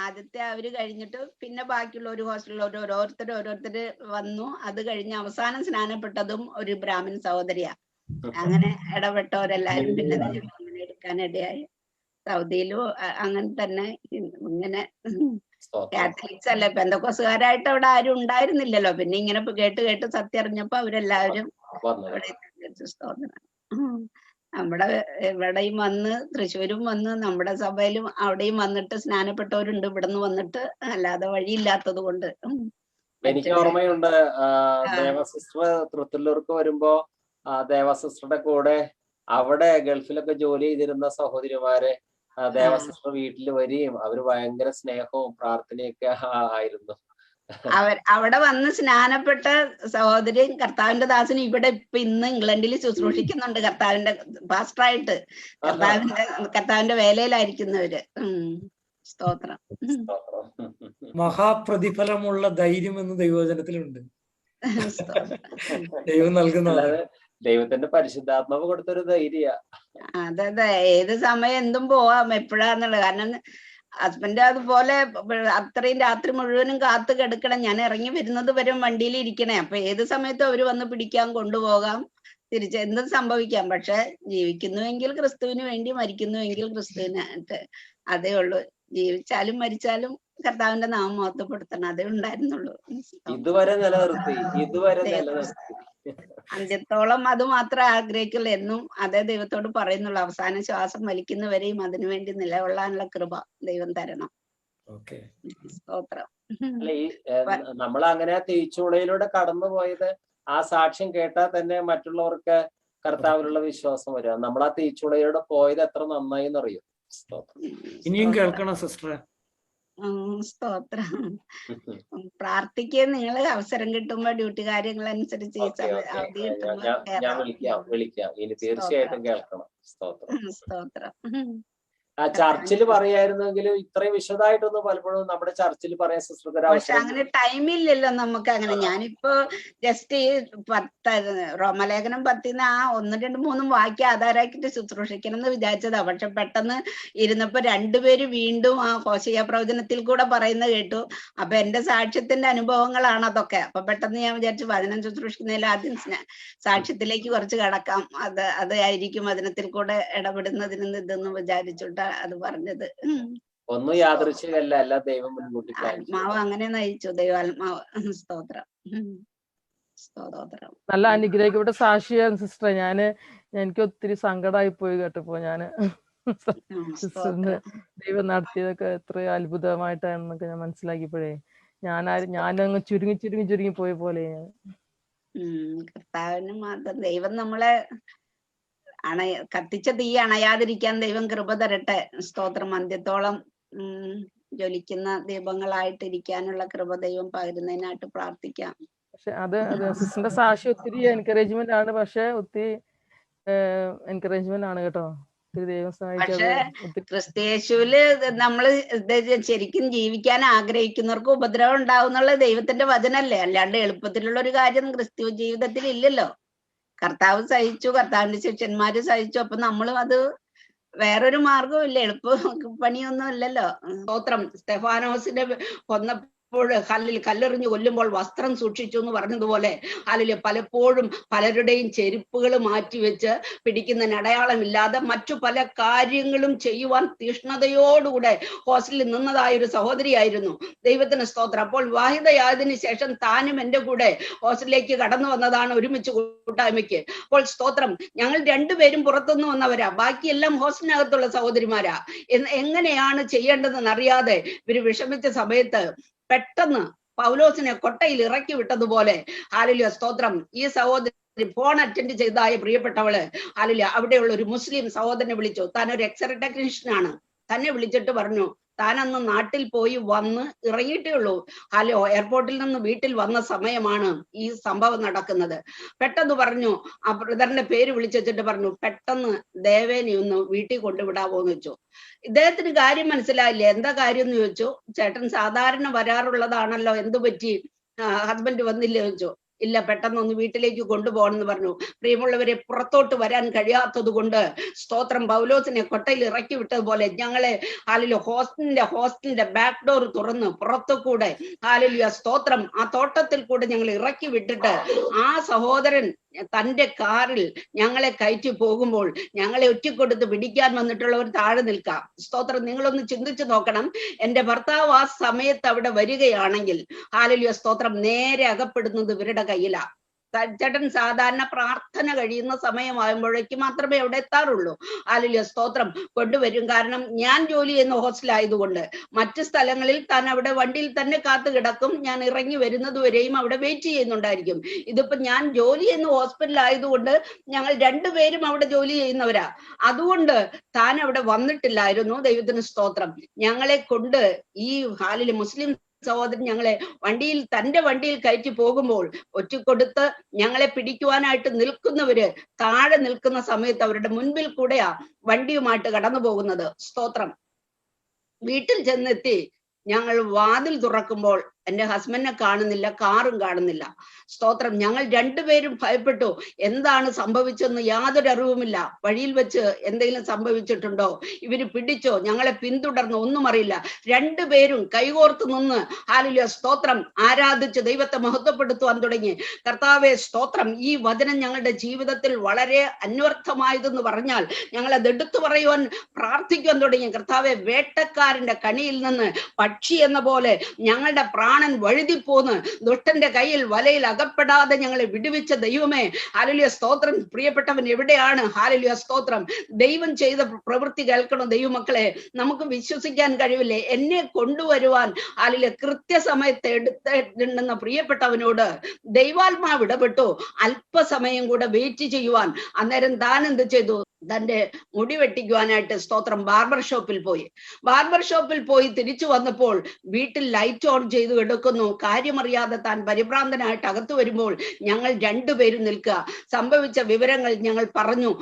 ആദ്യത്തെ അവർ കഴിഞ്ഞിട്ട് പിന്നെ ബാക്കിയുള്ള ഒരു ഹോസ്റ്റലിൽ ഓരോരുത്തർ ഓരോരുത്തർ വന്നു. അത് കഴിഞ്ഞ് അവസാനം സ്നാനപ്പെട്ടതും ഒരു ബ്രാഹ്മൺ സഹോദരിയാ. *laughs* അങ്ങനെ ഇടപെട്ടവരെല്ലാരും പിന്നെ എടുക്കാനിടയായി സൗദിയിലും അങ്ങനെ തന്നെ ഇങ്ങനെ കാത്തലിക്സ് അല്ല പെന്തക്കോസുകാരായിട്ട് അവിടെ ആരും ഉണ്ടായിരുന്നില്ലല്ലോ. പിന്നെ ഇങ്ങനെ കേട്ട് കേട്ട് സത്യം അറിഞ്ഞപ്പോ അവരെല്ലാവരും. നമ്മുടെ ഇവിടെയും വന്ന് തൃശ്ശൂരും വന്ന് നമ്മുടെ സഭയിലും അവിടെയും വന്നിട്ട് സ്നാനപ്പെട്ടവരുണ്ട് ഇവിടുന്ന് വന്നിട്ട് അല്ലാതെ വഴിയില്ലാത്തത് കൊണ്ട്. എനിക്ക് ഓർമ്മയുണ്ട് ദേവസിസ്റ്റർ തൃത്തല്ലൂർക്ക് വരുമ്പോ ദേവസിസ്റ്ററുടെ കൂടെ അവിടെ ഗൾഫിലൊക്കെ ജോലി ചെയ്തിരുന്ന സഹോദരിമാരെ ദേവസിസ്റ്റർ വീട്ടിൽ വരികയും അവർ ഭയങ്കര സ്നേഹവും പ്രാർത്ഥനയൊക്കെ ആയിരുന്നു. അവർ അവിടെ വന്ന് സ്നാനപ്പെട്ട സഹോദരിയും കർത്താവിന്റെ ദാസനും ഇവിടെ ഇപ്പൊ ഇന്ന് ഇംഗ്ലണ്ടിൽ ശുശ്രൂഷിക്കുന്നുണ്ട് കർത്താവിന്റെ പാസ്റ്ററായിട്ട് കർത്താവിന്റെ കർത്താവിന്റെ വേലയിലായിരിക്കുന്നവര്. സ്തോത്രം. മഹാപ്രതിഫലമുള്ള ധൈര്യം എന്ന് ദൈവവചനത്തിലുണ്ട്. സ്തോത്രം. ദൈവം നൽകുന്നതാണ് അല്ലാതെ ദൈവത്തിന്റെ പരിശുദ്ധാത്മാവ് കൊടുത്തൊരു ധൈര്യ. അതെ അതെ ഏത് സമയം എന്തും പോവാം എപ്പോഴാന്നുള്ളത്. കാരണം ഹസ്ബൻഡ് അതുപോലെ അത്രയും രാത്രി മുഴുവനും കാത്തു കിടക്കണം. ഞാൻ ഇറങ്ങി വരുന്നത് വരും വണ്ടിയിൽ ഇരിക്കണേ. അപ്പൊ ഏത് സമയത്തും അവർ വന്ന് പിടിക്കാം കൊണ്ടുപോകാം. തിരിച്ച് എന്തും സംഭവിക്കാം? പക്ഷെ ജീവിക്കുന്നുവെങ്കിൽ ക്രിസ്തുവിന് വേണ്ടി മരിക്കുന്നുവെങ്കിൽ ക്രിസ്തുവിനായിട്ട് അതേ ഉള്ളൂ. ജീവിച്ചാലും മരിച്ചാലും കർത്താവിന്റെ നാമം മഹത്വപ്പെടുത്തണം. അതേ ഉണ്ടായിരുന്നുള്ളൂ. ഇതുവരെ നിലനിർത്തി. ഇതുവരെ നിലനിർത്തി. അന്ത്യത്തോളം അത് മാത്രമേ ആഗ്രഹിക്കുള്ളൂ. എന്നും അതേ ദൈവത്തോട് പറയുന്നുള്ളൂ. അവസാന ശ്വാസം വലിക്കുന്നവരെയും അതിനുവേണ്ടി നിലകൊള്ളാനുള്ള കൃപ ദൈവം തരണം. ഓക്കെ. സ്തോത്രം. നമ്മൾ അങ്ങനെ തീച്ചുളയിലൂടെ കടന്നു പോയത് ആ സാക്ഷ്യം കേട്ടാൽ തന്നെ മറ്റുള്ളവർക്ക് കർത്താവിലുള്ള വിശ്വാസം വരിക നമ്മൾ ആ തീച്ചുളയിലൂടെ പോയത് എത്ര നന്നായി എന്നറിയും? സ്തോത്രം. ഇനിയും കേൾക്കണം സിസ്റ്ററെ? ഉം, സ്തോത്രം. പ്രാർത്ഥിക്കുക നിങ്ങൾ അവസരം കിട്ടുമ്പോ ഡ്യൂട്ടി കാര്യങ്ങൾ അനുസരിച്ച് സ്തോത്രം. സ്തോത്രം. ആ ചർച്ചിൽ പറയായിരുന്നെങ്കിലും ഇത്രയും വിശദമായിട്ടൊന്നും പലപ്പോഴും നമ്മുടെ ചർച്ചിൽ പറയാൻ സിസ്റ്റർ പക്ഷെ അങ്ങനെ ടൈമില്ലല്ലോ നമുക്ക് അങ്ങനെ. ഞാനിപ്പോ ജസ്റ്റ് ഈ പത്ത് റോമലേഖനം പത്തിന്ന് ആ ഒന്ന് രണ്ട് മൂന്നും വാക്യം ആധാരാക്കിട്ട് ശുശ്രൂഷിക്കണം എന്ന് വിചാരിച്ചതാ. പക്ഷെ പെട്ടെന്ന് ഇരുന്നപ്പോ രണ്ടുപേര് വീണ്ടും ആ കോശിയ പ്രവചനത്തിൽ കൂടെ പറയുന്നത് കേട്ടു. അപ്പൊ എന്റെ സാക്ഷ്യത്തിന്റെ അനുഭവങ്ങളാണ് അതൊക്കെ. അപ്പൊ പെട്ടെന്ന് ഞാൻ വിചാരിച്ചു വചനം ശുശ്രൂഷിക്കുന്നതിൽ ആദ്യം സാക്ഷ്യത്തിലേക്ക് കുറച്ച് കടക്കാം. അത് അതായിരിക്കും വചനത്തിൽ കൂടെ ഇടപെടുന്നതിന് ഇതെന്ന് വിചാരിച്ചിട്ട് അത് പറഞ്ഞത്. ഒന്നും യാദൃശ്യമല്ല അല്ല ദൈവം മുൻകൂട്ടി ആത്മാവ് അങ്ങനെ നയിച്ചു ദൈവാത്മാവ്. സ്തോത്രം. സ്തോത്രം നല്ല അനുഗ്രഹിക്കപ്പെട്ട സാക്ഷിയാണ് സിസ്റ്റർ ഞാൻ എനിക്ക് ഒത്തിരി സങ്കടമായി പോയി കേട്ടപ്പോ ഞാൻ. ഉം, സിസ്റ്ററിന്റെ ദൈവം നടത്തിയതൊക്കെ എത്ര അത്ഭുതമായിട്ടാണെന്നൊക്കെ ഞാൻ മനസ്സിലാക്കിയപ്പോഴേ. ഞാൻ ഞാനങ്ങ് ചുരുങ്ങി ചുരുങ്ങി ചുരുങ്ങി പോയ പോലെ. ഉം, കർത്താവിന് മാത്രം ദൈവം നമ്മളെ അണയ കത്തിച്ച തീ അണയാതിരിക്കാൻ ദൈവം കൃപ തരട്ടെ. സ്തോത്രം. അന്ത്യത്തോളം ഉം ജ്വലിക്കുന്ന ദീപങ്ങളായിട്ടിരിക്കാനുള്ള കൃപ ദൈവം പകരുന്നതിനായിട്ട് പ്രാർത്ഥിക്കാം. പക്ഷെ അത് സിസ്റ്ററിന്റെ സാക്ഷി ഒത്തിരി എൻകറേജ്മെന്റ് ആണ്. പക്ഷെ ഒത്തിരി എൻകറേജ്മെന്റ് ആണ് കേട്ടോ. പക്ഷേ ഒത്തിരി ക്രിസ്തയേശുവിൽ നമ്മൾ ശരിക്കും ജീവിക്കാൻ ആഗ്രഹിക്കുന്നവർക്ക് ഉപദ്രവം ഉണ്ടാവും എന്നുള്ള ദൈവത്തിന്റെ വചനല്ലേ. അല്ലാണ്ട് എളുപ്പത്തിലുള്ള ഒരു കാര്യം ക്രിസ്തു ജീവിതത്തിൽ ഇല്ലല്ലോ. കർത്താവ് സഹിച്ചു കർത്താവിന്റെ ശിഷ്യന്മാര് സഹിച്ചു. അപ്പൊ നമ്മളും അത് വേറൊരു മാർഗവും ഇല്ല എളുപ്പ പണിയൊന്നും ഇല്ലല്ലോ സ്തോത്രം. സ്തെഫാനോസിന്റെ കൊന്നപ്പോൾ കല്ലിൽ കല്ലെറിഞ്ഞു കൊല്ലുമ്പോൾ വസ്ത്രം സൂക്ഷിച്ചു എന്ന് പറഞ്ഞതുപോലെ അല്ലെ പലപ്പോഴും പലരുടെയും ചെരുപ്പുകൾ മാറ്റിവെച്ച് പിടിക്കുന്നതിന് അടയാളമില്ലാതെ മറ്റു പല കാര്യങ്ങളും ചെയ്യുവാൻ തീഷ്ണതയോടുകൂടെ ഹോസ്റ്റലിൽ നിന്നതായ ഒരു സഹോദരിയായിരുന്നു. ദൈവത്തിന് സ്തോത്രം. അപ്പോൾ വിവാഹിതയായതിനു ശേഷം താനും എന്റെ കൂടെ ഹോസ്റ്റലിലേക്ക് കടന്നു വന്നതാണ് ഒരുമിച്ച് കൂട്ടായ്മയ്ക്ക്. അപ്പോൾ സ്തോത്രം. ഞങ്ങൾ രണ്ടുപേരും പുറത്തുനിന്ന് വന്നവരാ. ബാക്കിയെല്ലാം ഹോസ്റ്റലിനകത്തുള്ള സഹോദരിമാരാ. എങ്ങനെയാണ് ചെയ്യേണ്ടതെന്ന് അറിയാതെ ഇവർ വിഷമിച്ച സമയത്ത് പെട്ടെന്ന് പൗലോസിനെ കൊട്ടയിൽ ഇറക്കി വിട്ടതുപോലെ. ഹാലിലിയ സ്തോത്രം. ഈ സഹോദരി ഫോൺ അറ്റൻഡ് ചെയ്തതായ പ്രിയപ്പെട്ടവൾ. ഹാലിലിയ അവിടെയുള്ള ഒരു മുസ്ലിം സഹോദരനെ വിളിച്ചു. താൻ ഒരു എക്സ്റേ ടെക്നീഷ്യനാണ് തന്നെ വിളിച്ചിട്ട് പറഞ്ഞു താൻ അന്ന് നാട്ടിൽ പോയി വന്ന് ഇറങ്ങിയിട്ടേ ഉള്ളൂ. ഹലോ എയർപോർട്ടിൽ നിന്ന് വീട്ടിൽ വന്ന സമയമാണ് ഈ സംഭവം നടക്കുന്നത്. പെട്ടെന്ന് പറഞ്ഞു ആ ബ്രദറിന്റെ പേര് വിളിച്ചിട്ട് പറഞ്ഞു പെട്ടെന്ന് ദേവേനെ ഒന്ന് വീട്ടിൽ കൊണ്ടുവിടാവോ എന്ന് വെച്ചു. ഇദ്ദേഹത്തിന് കാര്യം മനസ്സിലായില്ലേ? എന്താ കാര്യം എന്ന് ചോദിച്ചു. ചേട്ടൻ സാധാരണ വരാറുള്ളതാണല്ലോ എന്തു പറ്റി? ഹസ്ബൻഡ് വന്നില്ല ചോദിച്ചു. ഇല്ല പെട്ടെന്ന് ഒന്ന് വീട്ടിലേക്ക് കൊണ്ടുപോകണം എന്ന് പറഞ്ഞു. പ്രിയമുള്ളവരെ പുറത്തോട്ട് വരാൻ കഴിയാത്തത് കൊണ്ട് സ്തോത്രം പൗലോസിനെ കൊട്ടയിൽ ഇറക്കി വിട്ടതുപോലെ ഞങ്ങളെ ഹാലിലോ ഹോസ്റ്റലിന്റെ ഹോസ്റ്റലിന്റെ ബാക്ക് ഡോർ തുറന്ന് പുറത്തു കൂടെ ഹാലിലിയ സ്തോത്രം. ആ തോട്ടത്തിൽ കൂടെ ഞങ്ങൾ ഇറക്കി വിട്ടിട്ട് ആ സഹോദരൻ തന്റെ കാറിൽ ഞങ്ങളെ കയറ്റി പോകുമ്പോൾ ഞങ്ങളെ ഒറ്റക്കൊടുത്ത് പിടിക്കാൻ വന്നിട്ടുള്ളവർ താഴെ നിൽക്കാം. സ്തോത്രം. നിങ്ങളൊന്ന് ചിന്തിച്ചു നോക്കണം. എന്റെ ഭർത്താവ് ആ സമയത്ത് അവിടെ വരികയാണെങ്കിൽ ഹാലലിയ സ്തോത്രം നേരെ അകപ്പെടുന്നത് ഇവരുടെ കയ്യിലാ. ത- ചേട്ടൻ സാധാരണ പ്രാർത്ഥന കഴിയുന്ന സമയമാകുമ്പോഴേക്ക് മാത്രമേ അവിടെ എത്താറുള്ളൂ. ഹാലലിയ സ്തോത്രം കൊണ്ടുവരും. കാരണം ഞാൻ ജോലി ചെയ്യുന്ന ഹോസ്റ്റലായതുകൊണ്ട് മറ്റ് സ്ഥലങ്ങളിൽ താൻ അവിടെ വണ്ടിയിൽ തന്നെ കാത്തു കിടക്കും. ഞാൻ ഇറങ്ങി വരുന്നത് വരെയും അവിടെ വെയിറ്റ് ചെയ്യുന്നുണ്ടായിരിക്കും. ഇതിപ്പോ ഞാൻ ജോലി ചെയ്യുന്ന ഹോസ്പിറ്റലായതുകൊണ്ട് ഞങ്ങൾ രണ്ടുപേരും അവിടെ ജോലി ചെയ്യുന്നവരാ. അതുകൊണ്ട് താൻ അവിടെ വന്നിട്ടില്ലായിരുന്നു. ദൈവത്തിന് സ്തോത്രം. ഞങ്ങളെ കൊണ്ട് ഈ ഹാലിൽ മുസ്ലിം സഹോദരൻ ഞങ്ങളെ വണ്ടിയിൽ തന്റെ വണ്ടിയിൽ കയറ്റി പോകുമ്പോൾ ഒറ്റക്കൊടുത്ത് ഞങ്ങളെ പിടിക്കുവാനായിട്ട് നിൽക്കുന്നവര് താഴെ നിൽക്കുന്ന സമയത്ത് അവരുടെ മുൻപിൽ കൂടെയാ വണ്ടിയുമായിട്ട് കടന്നു പോകുന്നത്. സ്തോത്രം. വീട്ടിൽ ചെന്നെത്തി ഞങ്ങൾ വാതിൽ തുറക്കുമ്പോൾ എന്റെ ഹസ്ബൻഡിനെ കാണുന്നില്ല കാറും കാണുന്നില്ല. സ്തോത്രം. ഞങ്ങൾ രണ്ടുപേരും ഭയപ്പെട്ടു. എന്താണ് സംഭവിച്ചെന്ന് യാതൊരു അറിവുമില്ല. വഴിയിൽ വെച്ച് എന്തെങ്കിലും സംഭവിച്ചിട്ടുണ്ടോ? ഇവർ പിടിച്ചോ? ഞങ്ങളെ പിന്തുടർന്നു? ഒന്നും അറിയില്ല. രണ്ടുപേരും കൈകോർത്ത് നിന്ന് ഹാലില സ്തോത്രം. ആരാധിച്ച് ദൈവത്തെ മഹത്വപ്പെടുത്തുവാൻ തുടങ്ങി. കർത്താവെ സ്തോത്രം. ഈ വചനം ഞങ്ങളുടെ ജീവിതത്തിൽ വളരെ അന്വർത്ഥമായതെന്ന് പറഞ്ഞാൽ ഞങ്ങൾ അത് എടുത്തു പറയുവാൻ പ്രാർത്ഥിക്കുവാൻ തുടങ്ങി. കർത്താവെ വേട്ടക്കാരന്റെ കണിയിൽ നിന്ന് പക്ഷി എന്ന പോലെ ഞങ്ങളുടെ പ്രാണൻ വഴുതിപ്പോന്ന് ദുഷ്ടന്റെ കയ്യിൽ വലയിൽ അകപ്പെടാതെ ഞങ്ങളെ വിടുവിച്ച ദൈവമേ. ഹാലലിയ സ്തോത്രം. പ്രിയപ്പെട്ടവൻ എവിടെയാണ്? ഹാലലിയ സ്തോത്രം. ദൈവം ചെയ്ത പ്രവൃത്തി കേൾക്കണം ദൈവമക്കളെ. നമുക്ക് വിശ്വസിക്കാൻ കഴിവില്ലേ? എന്നെ കൊണ്ടുവരുവാൻ ഹാലിലെ കൃത്യസമയത്ത് എടുത്തിട്ടുണ്ടെന്ന പ്രിയപ്പെട്ടവനോട് ദൈവാത്മാവ് ഇടപെട്ടു. അല്പസമയം കൂടെ വെയിറ്റ് ചെയ്യുവാൻ. അന്നേരം താൻ എന്ത് ചെയ്തു? തന്റെ മുടി വെട്ടിക്കുവാനായിട്ട് സ്തോത്രം. ബാർബർ ഷോപ്പിൽ പോയി. ബാർബർ ഷോപ്പിൽ പോയി തിരിച്ചു വന്നപ്പോൾ വീട്ടിൽ ലൈറ്റ് ഓൺ ചെയ്തു എടുക്കുന്നു. കാര്യമറിയാതെ താൻ പരിഭ്രാന്തനായിട്ട് അകത്തു വരുമ്പോൾ ഞങ്ങൾ രണ്ടുപേരും നിൽക്കുക. സംഭവിച്ച വിവരങ്ങൾ ഞങ്ങൾ പറഞ്ഞു.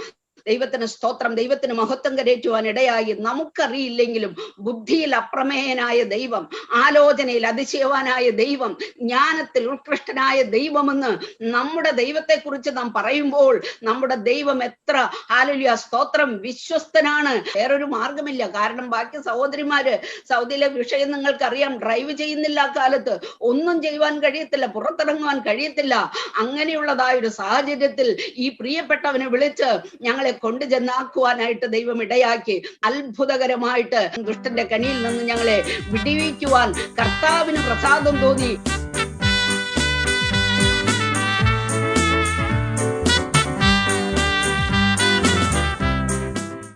ദൈവത്തിന് സ്തോത്രം ദൈവത്തിന് മഹത്വം കരേറ്റുവാൻ ഇടയായി. നമുക്കറിയില്ലെങ്കിലും ബുദ്ധിയിൽ അപ്രമേയനായ ദൈവം ആലോചനയിൽ അതിശയവാനായ ദൈവം ജ്ഞാനത്തിൽ ഉത്കൃഷ്ടനായ ദൈവമെന്ന് നമ്മുടെ ദൈവത്തെ കുറിച്ച് നാം പറയുമ്പോൾ നമ്മുടെ ദൈവം എത്ര ഹാലുലിയ സ്തോത്രം വിശ്വസ്തനാണ്. വേറൊരു മാർഗമില്ല കാരണം ബാക്കി സഹോദരിമാര് സൗദിയിലെ വിഷയം നിങ്ങൾക്കറിയാം. ഡ്രൈവ് ചെയ്യുന്നില്ല കാലത്ത്. ഒന്നും ചെയ്യുവാൻ കഴിയത്തില്ല. പുറത്തിറങ്ങുവാൻ കഴിയത്തില്ല. അങ്ങനെയുള്ളതായ ഒരു സാഹചര്യത്തിൽ ഈ പ്രിയപ്പെട്ടവനെ വിളിച്ച് ഞങ്ങളെ കൊണ്ടു ചെന്നാക്കുവാനായിട്ട് ദൈവം ഇടയാക്കി. അത്ഭുതകരമായിട്ട് ദുഷ്ടന്റെ കണിയിൽ നിന്ന് ഞങ്ങളെ വിടിവിക്കുവാൻ കർത്താവിന് പ്രസാദം തോന്നി.